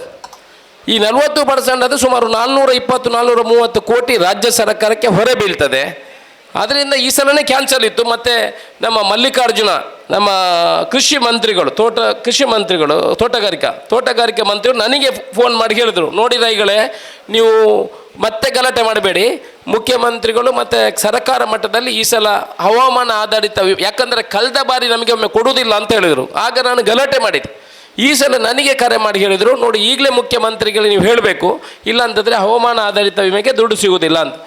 ಈ ನಲವತ್ತು ಪರ್ಸೆಂಟ್ ಅದು ಸುಮಾರು ನಾಲ್ನೂರ ಇಪ್ಪತ್ತು, ನಾಲ್ನೂರ ಮೂವತ್ತು ಕೋಟಿ ರಾಜ್ಯ ಸರ್ಕಾರಕ್ಕೆ ಹೊರೆ ಬೀಳ್ತದೆ. ಅದರಿಂದ ಈ ಸಲನೇ ಕ್ಯಾನ್ಸಲ್ ಇತ್ತು. ಮತ್ತು ನಮ್ಮ ಮಲ್ಲಿಕಾರ್ಜುನ, ನಮ್ಮ ಕೃಷಿ ಮಂತ್ರಿಗಳು, ತೋಟ, ಕೃಷಿ ಮಂತ್ರಿಗಳು, ತೋಟಗಾರಿಕಾ, ತೋಟಗಾರಿಕೆ ಮಂತ್ರಿಗಳು ನನಗೆ ಫೋನ್ ಮಾಡಿ ಹೇಳಿದರು. ನೋಡಿ ರೈಗಳೇ, ನೀವು ಮತ್ತೆ ಗಲಾಟೆ ಮಾಡಬೇಡಿ. ಮುಖ್ಯಮಂತ್ರಿಗಳು ಮತ್ತು ಸರ್ಕಾರ ಮಟ್ಟದಲ್ಲಿ ಈ ಸಲ ಹವಾಮಾನ ಆಧಾರಿತ ಯಾಕಂದರೆ ಕಳೆದ ಬಾರಿ ನಮಗೆ ಒಮ್ಮೆ ಕೊಡುವುದಿಲ್ಲ ಅಂತ ಹೇಳಿದರು. ಆಗ ನಾನು ಗಲಾಟೆ ಮಾಡಿದೆ ಈ ಸಲ ನನಗೆ ಕರೆ ಮಾಡಿ ಹೇಳಿದರು, ನೋಡಿ ಈಗಲೇ ಮುಖ್ಯಮಂತ್ರಿಗಳು ನೀವು ಹೇಳಬೇಕು. ಇಲ್ಲ ಅಂತಂದರೆ ಹವಾಮಾನ ಆಧಾರಿತ ವಿಮೆಗೆ ದುಡ್ಡು ಸಿಗುವುದಿಲ್ಲ ಅಂತ.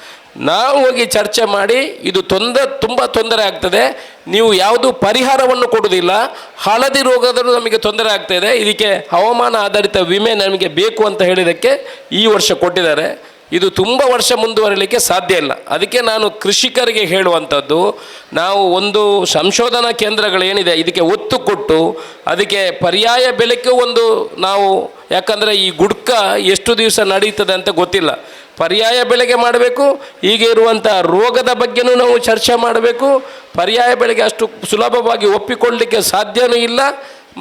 ನಾವು ಹೋಗಿ ಚರ್ಚೆ ಮಾಡಿ ಇದು ತೊಂದರೆ ತುಂಬ ತೊಂದರೆ ಆಗ್ತದೆ. ನೀವು ಯಾವುದು ಪರಿಹಾರವನ್ನು ಕೊಡುವುದಿಲ್ಲ. ಹಳದಿ ರೋಗದಲ್ಲೂ ನಮಗೆ ತೊಂದರೆ ಆಗ್ತಾಯಿದೆ ಇದಕ್ಕೆ ಹವಾಮಾನ ಆಧಾರಿತ ವಿಮೆ ನಮಗೆ ಬೇಕು ಅಂತ ಹೇಳಿದ್ದಕ್ಕೆ ಈ ವರ್ಷ ಕೊಟ್ಟಿದ್ದಾರೆ. ಇದು ತುಂಬ ವರ್ಷ ಮುಂದುವರಿಲಿಕ್ಕೆ ಸಾಧ್ಯ ಇಲ್ಲ. ಅದಕ್ಕೆ ನಾನು ಕೃಷಿಕರಿಗೆ ಹೇಳುವಂಥದ್ದು, ನಾವು ಒಂದು ಸಂಶೋಧನಾ ಕೇಂದ್ರಗಳೇನಿದೆ, ಇದಕ್ಕೆ ಒತ್ತು ಕೊಟ್ಟು ಅದಕ್ಕೆ ಪರ್ಯಾಯ ಬೆಲೆಗೂ ಒಂದು ನಾವು, ಯಾಕಂದರೆ ಈ ಗುಡ್ಕ ಎಷ್ಟು ದಿವಸ ನಡೀತದೆ ಅಂತ ಗೊತ್ತಿಲ್ಲ. ಪರ್ಯಾಯ ಬೆಳೆಗೆ ಮಾಡಬೇಕು. ಈಗ ಇರುವಂಥ ರೋಗದ ಬಗ್ಗೆನೂ ನಾವು ಚರ್ಚೆ ಮಾಡಬೇಕು. ಪರ್ಯಾಯ ಬೆಳೆಗೆ ಅಷ್ಟು ಸುಲಭವಾಗಿ ಒಪ್ಪಿಕೊಳ್ಳಲಿಕ್ಕೆ ಸಾಧ್ಯವೂ ಇಲ್ಲ.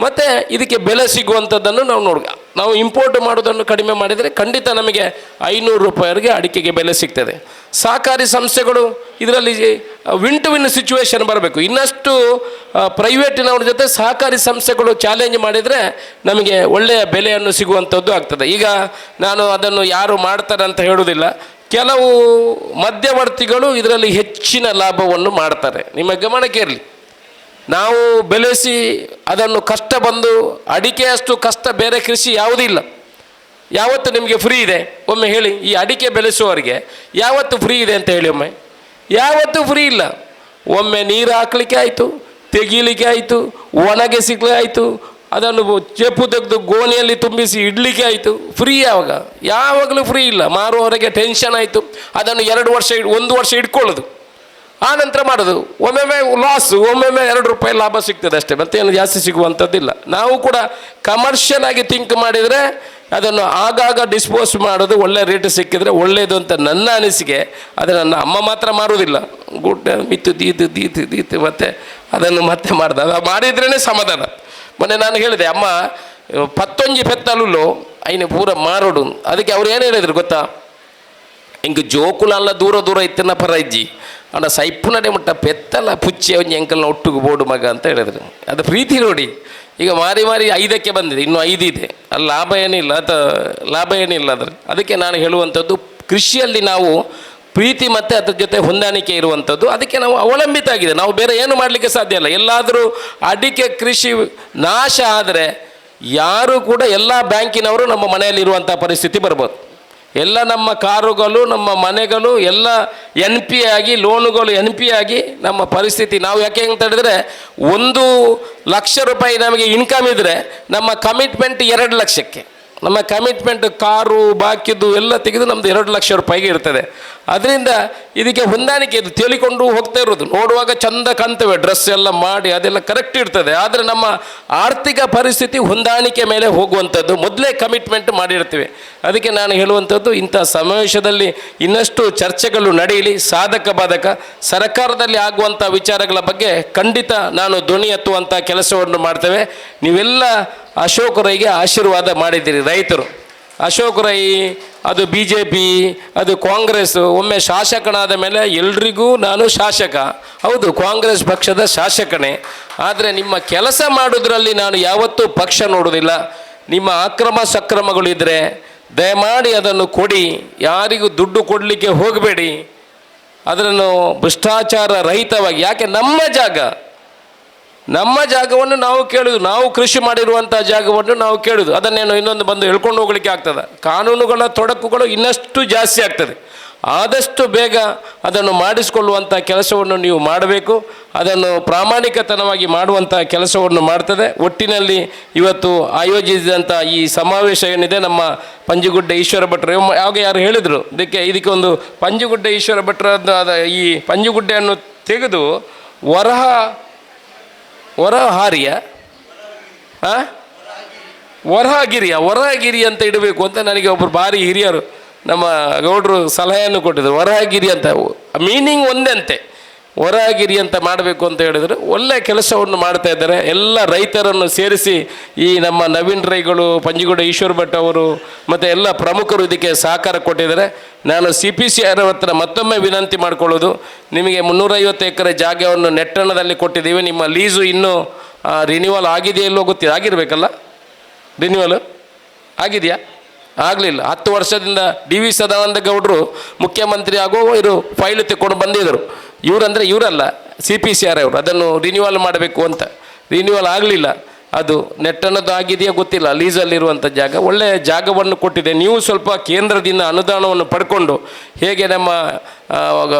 ಮತ್ತು ಇದಕ್ಕೆ ಬೆಲೆ ಸಿಗುವಂಥದ್ದನ್ನು ನಾವು ನೋಡ, ನಾವು ಇಂಪೋರ್ಟ್ ಮಾಡೋದನ್ನು ಕಡಿಮೆ ಮಾಡಿದರೆ ಖಂಡಿತ ನಮಗೆ ಐನೂರು ರೂಪಾಯಿವರೆಗೆ ಅಡಿಕೆಗೆ ಬೆಲೆ ಸಿಗ್ತದೆ. ಸಹಕಾರಿ ಸಂಸ್ಥೆಗಳು ಇದರಲ್ಲಿ ವಿನ್ ಟು ವಿನ್ ಸಿಚುವೇಶನ್ ಬರಬೇಕು ಇನ್ನಷ್ಟು ಪ್ರೈವೇಟಿನವ್ರ ಜೊತೆ ಸಹಕಾರಿ ಸಂಸ್ಥೆಗಳು ಚಾಲೆಂಜ್ ಮಾಡಿದರೆ ನಮಗೆ ಒಳ್ಳೆಯ ಬೆಲೆಯನ್ನು ಸಿಗುವಂಥದ್ದು ಆಗ್ತದೆ. ಈಗ ನಾನು ಅದನ್ನು ಯಾರು ಮಾಡ್ತಾರೆ ಅಂತ ಹೇಳುವುದಿಲ್ಲ. ಕೆಲವು ಮಧ್ಯವರ್ತಿಗಳು ಇದರಲ್ಲಿ ಹೆಚ್ಚಿನ ಲಾಭವನ್ನು ಮಾಡ್ತಾರೆ. ನಿಮ್ಮ ಗಮನಕ್ಕೆ ಇರಲಿ. ನಾವು ಬೆಳೆಸಿ ಅದನ್ನು ಕಷ್ಟ ಬಂದು ಅಡಿಕೆಯಷ್ಟು ಕಷ್ಟ ಬೇರೆ ಕೃಷಿ ಯಾವುದೂ ಇಲ್ಲ ಯಾವತ್ತು ನಿಮಗೆ ಫ್ರೀ ಇದೆ? ಒಮ್ಮೆ ಹೇಳಿ, ಈ ಅಡಿಕೆ ಬೆಳೆಸುವವರಿಗೆ ಯಾವತ್ತು ಫ್ರೀ ಇದೆ ಅಂತ ಹೇಳಿ ಒಮ್ಮೆ. ಯಾವತ್ತೂ ಫ್ರೀ ಇಲ್ಲ. ಒಮ್ಮೆ ನೀರು ಹಾಕ್ಲಿಕ್ಕೆ ಆಯಿತು, ತೆಗೀಲಿಕ್ಕೆ ಆಯಿತು, ಒಣಗೆ ಒಣಗಿಸ್ಲಿಕ್ಕೆ ಆಯಿತು, ಅದನ್ನು ಚೆಪ್ಪು ತೆಗೆದು ಗೋಣಿಯಲ್ಲಿ ತುಂಬಿಸಿ ಇಡಲಿಕ್ಕೆ ಆಯಿತು ಫ್ರೀ ಯಾವಾಗ? ಯಾವಾಗಲೂ ಫ್ರೀ ಇಲ್ಲ. ಮಾರುವವರೆಗೆ ಟೆನ್ಷನ್ ಆಯಿತು. ಅದನ್ನು ಎರಡು ವರ್ಷ ಒಂದು ವರ್ಷ ಇಟ್ಕೊಳ್ಳೋದು. ಆ ನಂತರ ಮಾಡೋದು. ಒಮ್ಮೊಮ್ಮೆ ಲಾಸ್ ಒಮ್ಮೊಮ್ಮೆ ಎರಡು ರೂಪಾಯಿ ಲಾಭ ಸಿಗ್ತದೆ ಅಷ್ಟೇ, ಮತ್ತೇನು ಜಾಸ್ತಿ ಸಿಗುವಂಥದ್ದಿಲ್ಲ. ನಾವು ಕೂಡ ಕಮರ್ಷಿಯಲ್ ಆಗಿ ಥಿಂಕ್ ಮಾಡಿದರೆ ಅದನ್ನು ಆಗಾಗ ಡಿಸ್ಪೋಸ್ ಮಾಡೋದು ಒಳ್ಳೆ ರೇಟ್ ಸಿಕ್ಕಿದರೆ ಒಳ್ಳೆಯದು ಅಂತ ನನ್ನ ಅನಿಸಿಕೆ. ಆದರೆ ನನ್ನ ಅಮ್ಮ ಮಾತ್ರ ಮಾರುವುದಿಲ್ಲ. ಗುಡ್ಡ, ಮಿತ್ತು, ದೀತು ದೀತು ದೀತು, ಮತ್ತೆ ಅದನ್ನು ಮತ್ತೆ ಮಾಡ್ದೆ. ಅದು ಮಾಡಿದ್ರೇ ಸಮಾಧಾನ. ಮೊನ್ನೆ ನಾನು ಹೇಳಿದೆ, ಅಮ್ಮ, ಪತ್ತೊಂಜಿ ಪೆತ್ತಲುಲ್ಲು, ಐನು ಪೂರ ಮಾರೋಡು. ಅದಕ್ಕೆ ಅವ್ರು ಏನು ಹೇಳಿದ್ರು ಗೊತ್ತಾ? ಹಿಂಗೆ ಜೋಕುಲ ಅಲ್ಲ, ದೂರ ದೂರ ಇತ್ತಿನ ಪರ ಇಜ್ಜಿ. ಅವನ ಸೈಪುನಡೆ ಮುಟ್ಟ ಪೆತ್ತಲ್ಲ ಪುಚ್ಚಿ ಅವನ ಎಂಕಲ್ನ ಒಟ್ಟಿಗೆ ಬೋಡು ಮಗ ಅಂತ ಹೇಳಿದ್ರು. ಅದು ಪ್ರೀತಿ ನೋಡಿ. ಈಗ ಮಾರಿ ಮಾರಿ ಐದಕ್ಕೆ ಬಂದಿದೆ. ಇನ್ನು ಐದು ಇದೆ. ಅಲ್ಲಿ ಲಾಭ ಏನಿಲ್ಲ ಅಥ ಲಾಭ ಏನಿಲ್ಲ ಅದ್ರ ಅದಕ್ಕೆ ನಾನು ಹೇಳುವಂಥದ್ದು, ಕೃಷಿಯಲ್ಲಿ ನಾವು ಪ್ರೀತಿ ಮತ್ತು ಅದ್ರ ಜೊತೆ ಹೊಂದಾಣಿಕೆ ಇರುವಂಥದ್ದು, ಅದಕ್ಕೆ ನಾವು ಅವಲಂಬಿತ ಆಗಿದೆ. ನಾವು ಬೇರೆ ಏನು ಮಾಡಲಿಕ್ಕೆ ಸಾಧ್ಯ ಇಲ್ಲ. ಎಲ್ಲಾದರೂ ಅಡಿಕೆ ಕೃಷಿ ನಾಶ ಆದರೆ ಯಾರು ಕೂಡ ಎಲ್ಲ ಬ್ಯಾಂಕಿನವರು ನಮ್ಮ ಮನೆಯಲ್ಲಿರುವಂಥ ಪರಿಸ್ಥಿತಿ ಬರ್ಬೋದು. ಎಲ್ಲ ನಮ್ಮ ಕಾರುಗಳು, ನಮ್ಮ ಮನೆಗಳು, ಎಲ್ಲ ಎನ್ ಪಿ ಆಗಿ, ಲೋನುಗಳು ಎನ್ ಪಿ ಆಗಿ ನಮ್ಮ ಪರಿಸ್ಥಿತಿ. ನಾವು ಯಾಕೆ ಅಂತ ಹೇಳಿದ್ರೆ, ಒಂದು ಲಕ್ಷ ರೂಪಾಯಿ ನಮಗೆ ಇನ್ಕಮ್ ಇದ್ದರೆ ನಮ್ಮ ಕಮಿಟ್ಮೆಂಟ್ ಎರಡು ಲಕ್ಷಕ್ಕೆ. ನಮ್ಮ ಕಮಿಟ್ಮೆಂಟ್ ಕಾರು ಬಾಕಿದ್ದು ಎಲ್ಲ ತೆಗೆದು ನಮ್ಮದು ಎರಡು ಲಕ್ಷ ರೂಪಾಯಿಗೆ ಇರ್ತದೆ. ಅದರಿಂದ ಇದಕ್ಕೆ ಹೊಂದಾಣಿಕೆ ಇದು ತೇಲಿಕೊಂಡು ಹೋಗ್ತಾ ಇರೋದು. ನೋಡುವಾಗ ಚಂದ ಕಾಣ್ತೇವೆ ಡ್ರೆಸ್ ಎಲ್ಲ ಮಾಡಿ ಅದೆಲ್ಲ ಕರೆಕ್ಟ್ ಇರ್ತದೆ. ಆದರೆ ನಮ್ಮ ಆರ್ಥಿಕ ಪರಿಸ್ಥಿತಿ ಹೊಂದಾಣಿಕೆ ಮೇಲೆ ಹೋಗುವಂಥದ್ದು ಮೊದಲೇ ಕಮಿಟ್ಮೆಂಟ್ ಮಾಡಿರ್ತೀವಿ. ಅದಕ್ಕೆ ನಾನು ಹೇಳುವಂಥದ್ದು, ಇಂಥ ಸಮಾವೇಶದಲ್ಲಿ ಇನ್ನಷ್ಟು ಚರ್ಚೆಗಳು ನಡೆಯಲಿ. ಸಾಧಕ ಬಾಧಕ, ಸರ್ಕಾರದಲ್ಲಿ ಆಗುವಂಥ ವಿಚಾರಗಳ ಬಗ್ಗೆ ಖಂಡಿತ ನಾನು ಧ್ವನಿ ಎತ್ತುವಂಥ ಕೆಲಸವನ್ನು ಮಾಡ್ತೇವೆ. ನೀವೆಲ್ಲ ಅಶೋಕ್ ರೈಗೆ ಆಶೀರ್ವಾದ ಮಾಡಿದ್ದೀರಿ ರೈತರು. ಅಶೋಕ್ ರೈ ಅದು ಬಿ ಜೆ ಪಿ ಅದು ಕಾಂಗ್ರೆಸ್, ಒಮ್ಮೆ ಶಾಸಕನಾದ ಮೇಲೆ ಎಲ್ರಿಗೂ ನಾನು ಶಾಸಕ. ಹೌದು, ಕಾಂಗ್ರೆಸ್ ಪಕ್ಷದ ಶಾಸಕನೇ. ಆದರೆ ನಿಮ್ಮ ಕೆಲಸ ಮಾಡೋದ್ರಲ್ಲಿ ನಾನು ಯಾವತ್ತೂ ಪಕ್ಷ ನೋಡೋದಿಲ್ಲ. ನಿಮ್ಮ ಅಕ್ರಮ ಸಕ್ರಮಗಳಿದ್ದರೆ ದಯಮಾಡಿ ಅದನ್ನು ಕೊಡಿ. ಯಾರಿಗೂ ದುಡ್ಡು ಕೊಡಲಿಕ್ಕೆ ಹೋಗಬೇಡಿ. ಅದನ್ನು ಭ್ರಷ್ಟಾಚಾರ ರಹಿತವಾಗಿ, ಯಾಕೆ ನಮ್ಮ ಜಾಗ? ನಮ್ಮ ಜಾಗವನ್ನು ನಾವು ಕೇಳುದು, ನಾವು ಕೃಷಿ ಮಾಡಿರುವಂಥ ಜಾಗವನ್ನು ನಾವು ಕೇಳುದು. ಅದನ್ನೇನು ಇನ್ನೊಂದು ಬಂದು ಹೇಳ್ಕೊಂಡು ಹೋಗ್ಲಿಕ್ಕೆ ಆಗ್ತದೆ? ಕಾನೂನುಗಳ ತೊಡಕುಗಳು ಇನ್ನಷ್ಟು ಜಾಸ್ತಿ ಆಗ್ತದೆ. ಆದಷ್ಟು ಬೇಗ ಅದನ್ನು ಮಾಡಿಸಿಕೊಳ್ಳುವಂಥ ಕೆಲಸವನ್ನು ನೀವು ಮಾಡಬೇಕು. ಅದನ್ನು ಪ್ರಾಮಾಣಿಕತನವಾಗಿ ಮಾಡುವಂಥ ಕೆಲಸವನ್ನು ಮಾಡ್ತದೆ. ಒಟ್ಟಿನಲ್ಲಿ ಇವತ್ತು ಆಯೋಜಿಸಿದಂಥ ಈ ಸಮಾವೇಶ ಏನಿದೆ, ನಮ್ಮ ಪಂಜುಗುಡ್ಡ ಈಶ್ವರ ಭಟ್ರು ಯಾವಾಗ ಯಾರು ಹೇಳಿದರು? ಇದಕ್ಕೆ ಇದಕ್ಕೆ ಒಂದು ಪಂಜುಗುಡ್ಡ ಈಶ್ವರ ಭಟ್ರದ್ದು ಈ ಪಂಜುಗುಡ್ಡೆಯನ್ನು ತೆಗೆದು ವರಹ ವರಹಾರಿಯ, ಆ? ವರಹಗಿರಿಯ, ವರಹಗಿರಿ ಅಂತ ಇಡಬೇಕು ಅಂತ ನನಗೆ ಒಬ್ಬರು ಭಾರಿ ಹಿರಿಯರು ನಮ್ಮ ಗೌಡರು ಸಲಹೆಯನ್ನು ಕೊಟ್ಟಿದ್ದರು ವರಹಗಿರಿ ಅಂತ. ಮೀನಿಂಗ್ ಒಂದೇ ವರಹಗಿರಿ ಅಂತ ಮಾಡಬೇಕು ಅಂತ ಹೇಳಿದರೆ ಒಳ್ಳೆಯ ಕೆಲಸವನ್ನು ಮಾಡ್ತಾ ಇದ್ದಾರೆ. ಎಲ್ಲ ರೈತರನ್ನು ಸೇರಿಸಿ ಈ ನಮ್ಮ ನವೀನ್ ರೈಗಳು ಪಂಜಿಗುಡ ಈಶ್ವರ್ ಭಟ್ ಅವರು ಮತ್ತು ಎಲ್ಲ ಪ್ರಮುಖರು ಇದಕ್ಕೆ ಸಹಕಾರ ಕೊಟ್ಟಿದ್ದಾರೆ. ನಾನು ಸಿ ಪಿ ಸಿ ಆರ್ ಹತ್ರ ಮತ್ತೊಮ್ಮೆ ವಿನಂತಿ ಮಾಡಿಕೊಳ್ಳೋದು, ನಿಮಗೆ ಮುನ್ನೂರೈವತ್ತು ಎಕರೆ ಜಾಗವನ್ನು ನೆಟ್ಟಣದಲ್ಲಿ ಕೊಟ್ಟಿದ್ದೀವಿ. ನಿಮ್ಮ ಲೀಸು ಇನ್ನೂ ರಿನ್ಯೂವಲ್ ಆಗಿದೆಯಲ್ಲೋ ಗೊತ್ತಿದೆ ಆಗಿರಬೇಕಲ್ಲ? ರಿನ್ಯೂವಲ್ ಆಗಿದೆಯಾ? ಆಗಲಿಲ್ಲ. ಹತ್ತು ವರ್ಷದಿಂದ ಡಿ ವಿ ಸದಾನಂದ ಗೌಡರು ಮುಖ್ಯಮಂತ್ರಿ ಆಗೋ ಇವರು ಫೈಲ್ ತೆಕ್ಕೊಂಡು ಬಂದಿದ್ದರು. ಇವರಂದರೆ ಇವರಲ್ಲ ಸಿ ಪಿ ಸಿ ಆರ್ ಅವರು. ಅದನ್ನು ರಿನ್ಯೂವಲ್ ಮಾಡಬೇಕು ಅಂತ. ರಿನ್ಯೂವಲ್ ಆಗಲಿಲ್ಲ. ಅದು ನೆಟ್ಟನದ್ದು ಆಗಿದೆಯೋ ಗೊತ್ತಿಲ್ಲ. ಲೀಸಲ್ಲಿರುವಂಥ ಜಾಗ. ಒಳ್ಳೆಯ ಜಾಗವನ್ನು ಕೊಟ್ಟಿದೆ. ನೀವು ಸ್ವಲ್ಪ ಕೇಂದ್ರದಿಂದ ಅನುದಾನವನ್ನು ಪಡ್ಕೊಂಡು ಹೇಗೆ ನಮ್ಮ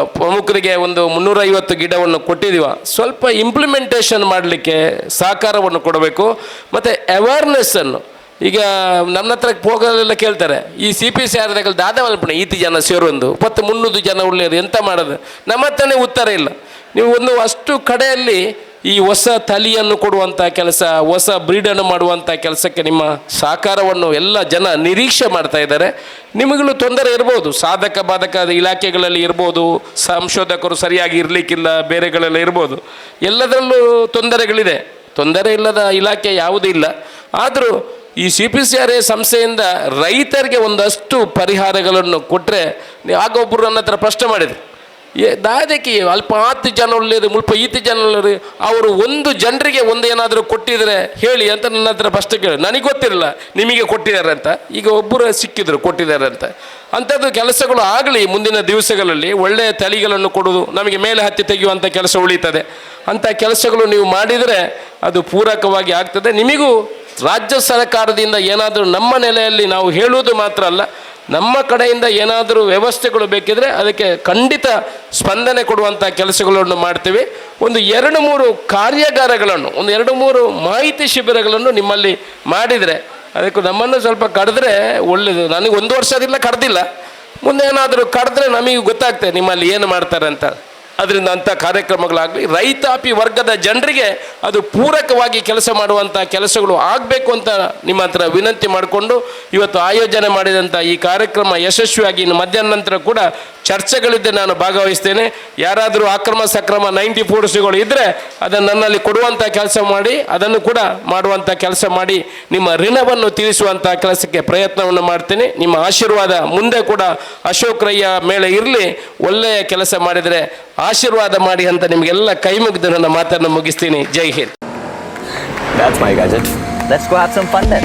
ಪ್ರಮುಖರಿಗೆ ಒಂದು ಮುನ್ನೂರೈವತ್ತು ಗಿಡವನ್ನು ಕೊಟ್ಟಿದ್ದೀವ. ಸ್ವಲ್ಪ ಇಂಪ್ಲಿಮೆಂಟೇಷನ್ ಮಾಡಲಿಕ್ಕೆ ಸಹಕಾರವನ್ನು ಕೊಡಬೇಕು. ಮತ್ತು ಅವೇರ್ನೆಸ್ಸನ್ನು ಈಗ ನನ್ನ ಹತ್ರ ಹೋಗೋದೆಲ್ಲ ಕೇಳ್ತಾರೆ, ಈ ಸಿ ಪಿ ಸಿ ಆರ್ದಾಗ ದಾದವಲ್ಪಣೆ ಈತಿ ಜನ ಸೇರೊಂದು ಪತ್ತು ಮುನ್ನೂರು ಜನ ಉಳ್ಳಿಯರು ಎಂತ ಮಾಡೋದು? ನಮ್ಮ ಹತ್ರನೇ ಉತ್ತರ ಇಲ್ಲ. ನೀವು ಒಂದು ಅಷ್ಟು ಕಡೆಯಲ್ಲಿ ಈ ಹೊಸ ತಲಿಯನ್ನು ಕೊಡುವಂಥ ಕೆಲಸ, ಹೊಸ ಬ್ರೀಡನ್ನು ಮಾಡುವಂಥ ಕೆಲಸಕ್ಕೆ ನಿಮ್ಮ ಸಹಕಾರವನ್ನು ಎಲ್ಲ ಜನ ನಿರೀಕ್ಷೆ ಮಾಡ್ತಾ ಇದ್ದಾರೆ. ನಿಮಗೂ ತೊಂದರೆ ಇರ್ಬೋದು, ಸಾಧಕ ಬಾಧಕ ಇಲಾಖೆಗಳಲ್ಲಿ ಇರ್ಬೋದು, ಸಂಶೋಧಕರು ಸರಿಯಾಗಿ ಇರಲಿಕ್ಕಿಲ್ಲ, ಬೇರೆಗಳೆಲ್ಲ ಇರ್ಬೋದು. ಎಲ್ಲದರಲ್ಲೂ ತೊಂದರೆಗಳಿದೆ. ತೊಂದರೆ ಇಲ್ಲದ ಇಲಾಖೆ ಯಾವುದೂ ಇಲ್ಲ. ಆದರೂ ಈ C P C R A ಸಂಸ್ಥೆಯಿಂದ ರೈತರಿಗೆ ಒಂದಷ್ಟು ಪರಿಹಾರಗಳನ್ನು ಕೊಟ್ಟರೆ ಆಗ ಒಬ್ಬರು ನನ್ನ ಹತ್ರ ಪ್ರಶ್ನೆ ಮಾಡಿದರು. ದಾದಕ್ಕೆ ಅಲ್ಪ ಹತ್ತು ಜನ ಒಳ್ಳೇದು ಮುಲ್ಪ ಈತು ಜನ ಒಳ್ಳೇದು ಅವರು ಒಂದು ಜನರಿಗೆ ಒಂದು ಏನಾದರೂ ಕೊಟ್ಟಿದ್ರೆ ಹೇಳಿ ಅಂತ ನನ್ನ ಹತ್ರ ಫಸ್ಟ್ ಕೇಳಿ. ನನಗೆ ಗೊತ್ತಿರಲ್ಲ, ನಿಮಗೆ ಕೊಟ್ಟಿದ್ದಾರೆ ಅಂತ. ಈಗ ಒಬ್ಬರು ಸಿಕ್ಕಿದ್ರು, ಕೊಟ್ಟಿದ್ದಾರೆ ಅಂತ. ಅಂಥದ್ದು ಕೆಲಸಗಳು ಆಗಲಿ ಮುಂದಿನ ದಿವಸಗಳಲ್ಲಿ ಒಳ್ಳೆಯ ತಳಿಗಳನ್ನು ಕೊಡೋದು ನಮಗೆ ಮೇಲೆ ಹತ್ತಿ ತೆಗೆಯುವಂಥ ಕೆಲಸ ಉಳೀತದೆ. ಅಂಥ ಕೆಲಸಗಳು ನೀವು ಮಾಡಿದರೆ ಅದು ಪೂರಕವಾಗಿ ಆಗ್ತದೆ. ನಿಮಗೂ ರಾಜ್ಯ ಸರ್ಕಾರದಿಂದ ಏನಾದರೂ ನಮ್ಮ ನೆಲೆಯಲ್ಲಿ ನಾವು ಹೇಳುವುದು ಮಾತ್ರ ಅಲ್ಲ ನಮ್ಮ ಕಡೆಯಿಂದ ಏನಾದರೂ ವ್ಯವಸ್ಥೆಗಳು ಬೇಕಿದ್ರೆ ಅದಕ್ಕೆ ಖಂಡಿತ ಸ್ಪಂದನೆ ಕೊಡುವಂಥ ಕೆಲಸಗಳನ್ನು ಮಾಡ್ತೀವಿ. ಒಂದು ಎರಡು ಮೂರು ಕಾರ್ಯಾಗಾರಗಳನ್ನು, ಒಂದು ಎರಡು ಮೂರು ಮಾಹಿತಿ ಶಿಬಿರಗಳನ್ನು ನಿಮ್ಮಲ್ಲಿ ಮಾಡಿದರೆ ಅದಕ್ಕೆ ನಮ್ಮನ್ನು ಸ್ವಲ್ಪ ಕಡಿದ್ರೆ ಒಳ್ಳೆಯದು ನನಗೆ ಒಂದು ವರ್ಷದಿಂದ ಕರೆದಿಲ್ಲ ಮುಂದೆ ಏನಾದರೂ ಕರೆದ್ರೆ ನಮಗೆ ಗೊತ್ತಾಗ್ತದೆ ನಿಮ್ಮಲ್ಲಿ ಏನು ಮಾಡ್ತಾರೆ ಅಂತ. ಅದರಿಂದ ಅಂಥ ಕಾರ್ಯಕ್ರಮಗಳಾಗಲಿ, ರೈತಾಪಿ ವರ್ಗದ ಜನರಿಗೆ ಅದು ಪೂರಕವಾಗಿ ಕೆಲಸ ಮಾಡುವಂಥ ಕೆಲಸಗಳು ಆಗಬೇಕು ಅಂತ ನಿಮ್ಮ ಹತ್ರ ವಿನಂತಿ ಮಾಡಿಕೊಂಡು ಇವತ್ತು ಆಯೋಜನೆ ಮಾಡಿದಂಥ ಈ ಕಾರ್ಯಕ್ರಮ ಯಶಸ್ವಿಯಾಗಿ ಇನ್ನು ಮಧ್ಯಾಹ್ನ ನಂತರ ಕೂಡ ಚರ್ಚೆಗಳಿದ್ದೆ ನಾನು ಭಾಗವಹಿಸ್ತೇನೆ. ಯಾರಾದರೂ ಅಕ್ರಮ ಸಕ್ರಮ ನೈಂಟಿ ಫೋರ್ಸ್ಗಳು ಇದ್ದರೆ ಅದನ್ನು ನನ್ನಲ್ಲಿ ಕೊಡುವಂಥ ಕೆಲಸ ಮಾಡಿ, ಅದನ್ನು ಕೂಡ ಮಾಡುವಂಥ ಕೆಲಸ ಮಾಡಿ ನಿಮ್ಮ ಋಣವನ್ನು ತೀರಿಸುವಂಥ ಕೆಲಸಕ್ಕೆ ಪ್ರಯತ್ನವನ್ನು ಮಾಡ್ತೇನೆ. ನಿಮ್ಮ ಆಶೀರ್ವಾದ ಮುಂದೆ ಕೂಡ ಅಶೋಕ್ ರಯ್ಯ ಮೇಲೆ ಇರಲಿ. ಒಳ್ಳೆಯ ಕೆಲಸ ಮಾಡಿದರೆ ಆಶೀರ್ವಾದ ಮಾಡಿ ಅಂತ ನಿಮಗೆಲ್ಲ ಕೈ ಮುಗಿದು ನನ್ನ ಮಾತನ್ನು ಮುಗಿಸ್ತೀನಿ ಜೈ Hind That's my gadget. Let's go have some fun then.